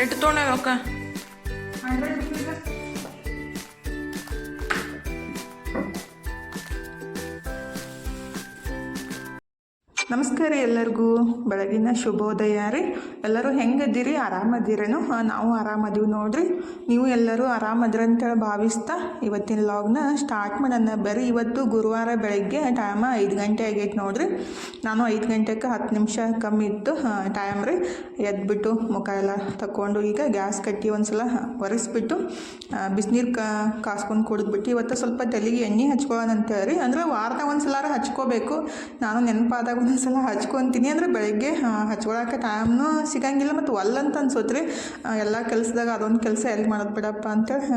ಎಷ್ಟು ತೊಗೊಂಡ ರೊಕ್ಕ ನಮಸ್ಕಾರ ಎಲ್ಲರಿಗೂ. ಬೆಳಗಿನ ಶುಭೋದಯ ರೀ. ಎಲ್ಲರೂ ಹೆಂಗದ್ದೀರಿ? ಆರಾಮದಿರೇನು? ಹಾಂ ನಾವು ಆರಾಮದೀವಿ ನೋಡ್ರಿ. ನೀವು ಎಲ್ಲರೂ ಆರಾಮದ್ರಿ ಅಂತೇಳಿ ಭಾವಿಸ್ತಾ ಇವತ್ತಿನ ಲಾಗ್ನ ಸ್ಟಾರ್ಟ್ ಮಾಡೋಣ. ಬರ್ರಿ ಇವತ್ತು ಗುರುವಾರ ಬೆಳಗ್ಗೆ ಟೈಮ ಐದು ಗಂಟೆ ಆಗೈತೆ ನೋಡ್ರಿ. ನಾನು ಐದು ಗಂಟೆಗೆ ಹತ್ತು ನಿಮಿಷ ಕಮ್ಮಿ ಇತ್ತು ಟೈಮ್ ರೀ. ಎದ್ಬಿಟ್ಟು ಮುಖ ಎಲ್ಲ ತಗೊಂಡು ಈಗ ಗ್ಯಾಸ್ ಕಟ್ಟಿ ಒಂದ್ಸಲ ಒರೆಸ್ಬಿಟ್ಟು ಬಿಸಿನೀರು ಕಾಸ್ಕೊಂಡು ಕುಡಿದ್ಬಿಟ್ಟು ಇವತ್ತು ಸ್ವಲ್ಪ ತಲೆಗೆ ಎಣ್ಣೆ ಹಚ್ಕೊಳ್ಳೋಣ ಅಂತ ಹೇಳಿ. ಅಂದ್ರೆ ವಾರದಾಗ ಒಂದು ಸಲ ಹಚ್ಕೋಬೇಕು. ನಾನು ನೆನಪಾದಾಗ ಒಂದೊಂದ್ಸಲ ಹಚ್ಕೊತೀನಿ. ಅಂದ್ರೆ ಬೆಳಗ್ಗೆ ಹಚ್ಕೊಳಕ್ಕೆ ಟೈಮ್ನೂ ಸಿಗಂಗಿಲ್ಲ. ಮತ್ತು ಒಲ್ಲಂತ ಅನ್ಸೋತ್ರಿ. ಎಲ್ಲ ಕೆಲಸದಾಗ ಅದೊಂದು ಕೆಲಸ ಎಲ್ಲಿ ಮಾಡೋದು ಬಿಡಪ್ಪ ಅಂತೇಳಿ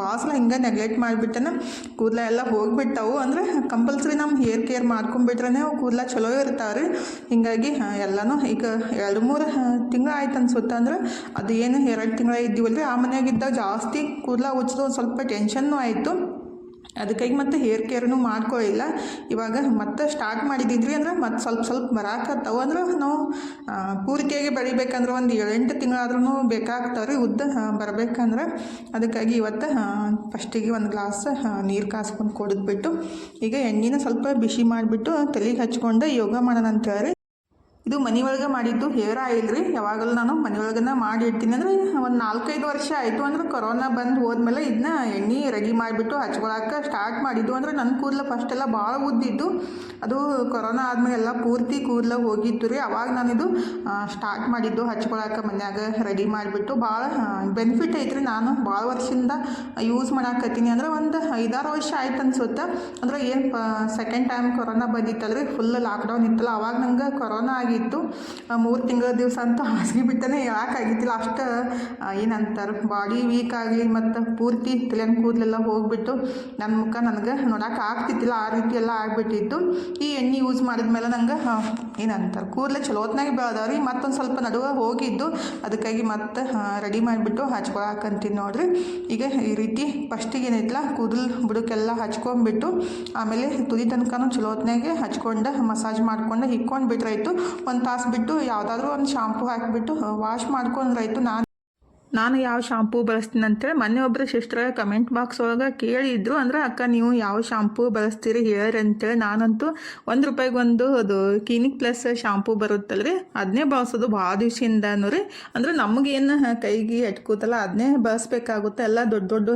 ಭಾಳ ಸಲ ಹಿಂಗೆ ನೆಗ್ಲೆಕ್ಟ್ ಮಾಡಿಬಿಟ್ಟನ, ಕೂದಲ ಎಲ್ಲ ಹೋಗಿಬಿಟ್ಟವು. ಅಂದ್ರೆ ಕಂಪಲ್ಸರಿ ನಮ್ಮ ಹೇರ್ ಕೇರ್ ಮಾಡ್ಕೊಂಬಿಟ್ರೆ ಅವು ಕೂದಲ ಚಲೋ ಇರ್ತಾವೆ ರೀ ಹಿಂಗಾಗಿ ಎಲ್ಲನೂ ಈಗ ಎರಡು ಮೂರು ತಿಂಗಳು ಆಯ್ತು ಅನ್ಸುತ್ತೆ ಅಂದ್ರೆ ಅದು ಏನು ಎರಡು ತಿಂಗಳ ರೀ ಆ ಮನೆಯಾಗಿದ್ದಾಗ ಜಾಸ್ತಿ ಕೂದಲ ಉಚ್ಚದು ಸ್ವಲ್ಪ ಟೆನ್ಷನ್ನು ಆಯಿತು. ಅದಕ್ಕಾಗಿ ಮತ್ತೆ ಹೇರ್ ಕೇರ್ನು ಮಾಡ್ಕೊಳ್ಳಿಲ್ಲ ಇವಾಗ ಮತ್ತೆ ಸ್ಟಾರ್ಟ್ ಮಾಡಿದ್ದಿದ್ರಿ ಅಂದ್ರೆ ಮತ್ತೆ ಸ್ವಲ್ಪ ಸ್ವಲ್ಪ ಬರಾಕತ್ತಾವ ಅಂದ್ರೆ ನಾವು ಪೂರ್ತಿಯಾಗಿ ಬೆಳಿಬೇಕಂದ್ರೆ ಒಂದು ಏಳೆಂಟು ತಿಂಗಳಾದ್ರೂ ಬೇಕಾಗ್ತಾವೆ ರೀ ಉದ್ದ ಬರಬೇಕಂದ್ರೆ. ಅದಕ್ಕಾಗಿ ಇವತ್ತು ಫಸ್ಟಿಗೆ ಒಂದು ಗ್ಲಾಸ್ ನೀರು ಕಾಸ್ಕೊಂಡು ಕುಡಿದ್ಬಿಟ್ಟು ಈಗ ಎಣ್ಣೆನ ಸ್ವಲ್ಪ ಬಿಸಿ ಮಾಡಿಬಿಟ್ಟು ತಲೆಗೆ ಹಚ್ಕೊಂಡು ಯೋಗ ಮಾಡೋಣ ಅಂತ ಹೇಳಿ ಇದು ಮನೆ ಒಳಗೆ ಮಾಡಿದ್ದು ಹೇರ್ ಆಯಿಲ್ ರೀ ಯಾವಾಗಲೂ ನಾನು ಮನೆ ಒಳಗನ ಮಾಡಿ ಇಡ್ತೀನಿ ಅಂದರೆ ಒಂದು ನಾಲ್ಕೈದು ವರ್ಷ ಆಯಿತು ಅಂದ್ರೆ ಕೊರೋನಾ ಬಂದು ಹೋದ್ಮೇಲೆ ಇದನ್ನ ಎಣ್ಣೆ ರೆಡಿ ಮಾಡಿಬಿಟ್ಟು ಹಚ್ಕೊಳಕ್ಕೆ ಸ್ಟಾರ್ಟ್ ಮಾಡಿದ್ದು. ಅಂದರೆ ನನ್ನ ಕೂದಲು ಫಸ್ಟೆಲ್ಲ ಭಾಳ ಉದ್ದಿದ್ದು ಅದು ಕೊರೋನಾ ಆದಮೇಲೆ ಎಲ್ಲ ಪೂರ್ತಿ ಕೂದಲ ಹೋಗಿತ್ತು ರೀ. ಅವಾಗ ನಾನಿದು ಸ್ಟಾರ್ಟ್ ಮಾಡಿದ್ದು ಹಚ್ಕೊಳಕ್ಕೆ ಮನ್ಯಾಗ ರೆಡಿ ಮಾಡಿಬಿಟ್ಟು ಭಾಳ ಬೆನಿಫಿಟ್ ಐತ್ರಿ. ನಾನು ಭಾಳ ವರ್ಷದಿಂದ ಯೂಸ್ ಮಾಡಾಕತ್ತೀನಿ. ಅಂದ್ರೆ ಒಂದು ಐದಾರು ವರ್ಷ ಆಯ್ತು ಅನ್ಸುತ್ತೆ. ಅಂದ್ರೆ ಏನು ಸೆಕೆಂಡ್ ಟೈಮ್ ಕೊರೋನಾ ಬಂದಿತ್ತಲ್ರಿ. ಫುಲ್ ಲಾಕ್ಡೌನ್ ಇತ್ತಲ್ಲ. ಅವಾಗ ನಂಗೆ ಕೊರೋನಾ ಆಗಿತ್ತು ಮೂರು ತಿಂಗಳ ದಿವಸ ಅಂತ ಹಾಸಿಗೆ ಬಿಟ್ಟನೆ ಯಾಕಾಗಿದ್ದಿಲ್ಲ ಅಷ್ಟು ಏನಂತಾರೆ, ಬಾಡಿ ವೀಕ್ ಆಗಲಿ ಮತ್ತು ಪೂರ್ತಿ ತಲೆನ ಕೂದಲೆಲ್ಲ ಹೋಗಿಬಿಟ್ಟು ನನ್ನ ಮುಖ ನನಗೆ ನೋಡೋಕೆ ಆಗ್ತಿತ್ತಿಲ್ಲ. ಆ ರೀತಿ ಎಲ್ಲ ಆಗಿಬಿಟ್ಟಿತ್ತು. ಈ ಎಣ್ಣೆ ಯೂಸ್ ಮಾಡಿದ್ಮೇಲೆ ನಂಗೆ ಏನಂತಾರೆ, ಕೂದಲೇ ಚಲೋತ್ನಾಗೆ ಬೆಳೆದವ್ರಿ. ಮತ್ತೊಂದು ಸ್ವಲ್ಪ ನಡುವೆ ಹೋಗಿದ್ದು. ಅದಕ್ಕಾಗಿ ಮತ್ತೆ ರೆಡಿ ಮಾಡಿಬಿಟ್ಟು ಹಚ್ಕೊಳಕಂತೀನಿ ನೋಡ್ರಿ. ಈಗ ಈ ರೀತಿ ಫಸ್ಟಿಗೆ ಏನೈತಲ್ಲ ಕೂದಲು ಬುಡಕ್ಕೆಲ್ಲ ಹಚ್ಕೊಂಡ್ಬಿಟ್ಟು ಆಮೇಲೆ ತುದಿ ತನಕನೂ ಚಲೋ ಹೊತ್ನಾಗೆ ಹಚ್ಕೊಂಡು ಮಸಾಜ್ ಮಾಡ್ಕೊಂಡು ಇಕ್ಕೊಂಡು ಬಿಟ್ರಾಯ್ತು. ಒಂದು ತಾಸು ಬಿಟ್ಟು ಯಾವುದಾದ್ರೂ ಒಂದು ಶಾಂಪು ಹಾಕಿಬಿಟ್ಟು ವಾಶ್ ಮಾಡ್ಕೊಂಡ್ರಾಯ್ತು ನಾನು ನಾನು ಯಾವ ಶಾಂಪೂ ಬಳಸ್ತೀನಿ ಅಂತೇಳಿ ಮೊನ್ನೆ ಒಬ್ಬರು ಸಿಸ್ಟರ್ ಕಮೆಂಟ್ ಬಾಕ್ಸ್ ಒಳಗೆ ಕೇಳಿದ್ರು. ಅಂದ್ರೆ, ಅಕ್ಕ, ನೀವು ಯಾವ ಶಾಂಪೂ ಬಳಸ್ತೀರಿ? ಹೇಳ್ರಿ ಅಂತೇಳಿ ನಾನಂತೂ ಒಂದು ರೂಪಾಯಿಗೆ ಒಂದು ಅದು ಕ್ಲಿನಿಕ್ ಪ್ಲಸ್ ಶಾಂಪೂ ರೀ ಅದನ್ನೇ ಬಳಸೋದು ಭಾಳ ದಿವಸದಿಂದನೂ ರೀ. ಅಂದ್ರೆ, ನಮಗೇನು ಕೈಗೆ ಎಟ್ಕೋತಲ್ಲ ಅದನ್ನೇ ಬಳಸ್ಬೇಕಾಗುತ್ತೆ. ಎಲ್ಲ ದೊಡ್ಡ ದೊಡ್ಡ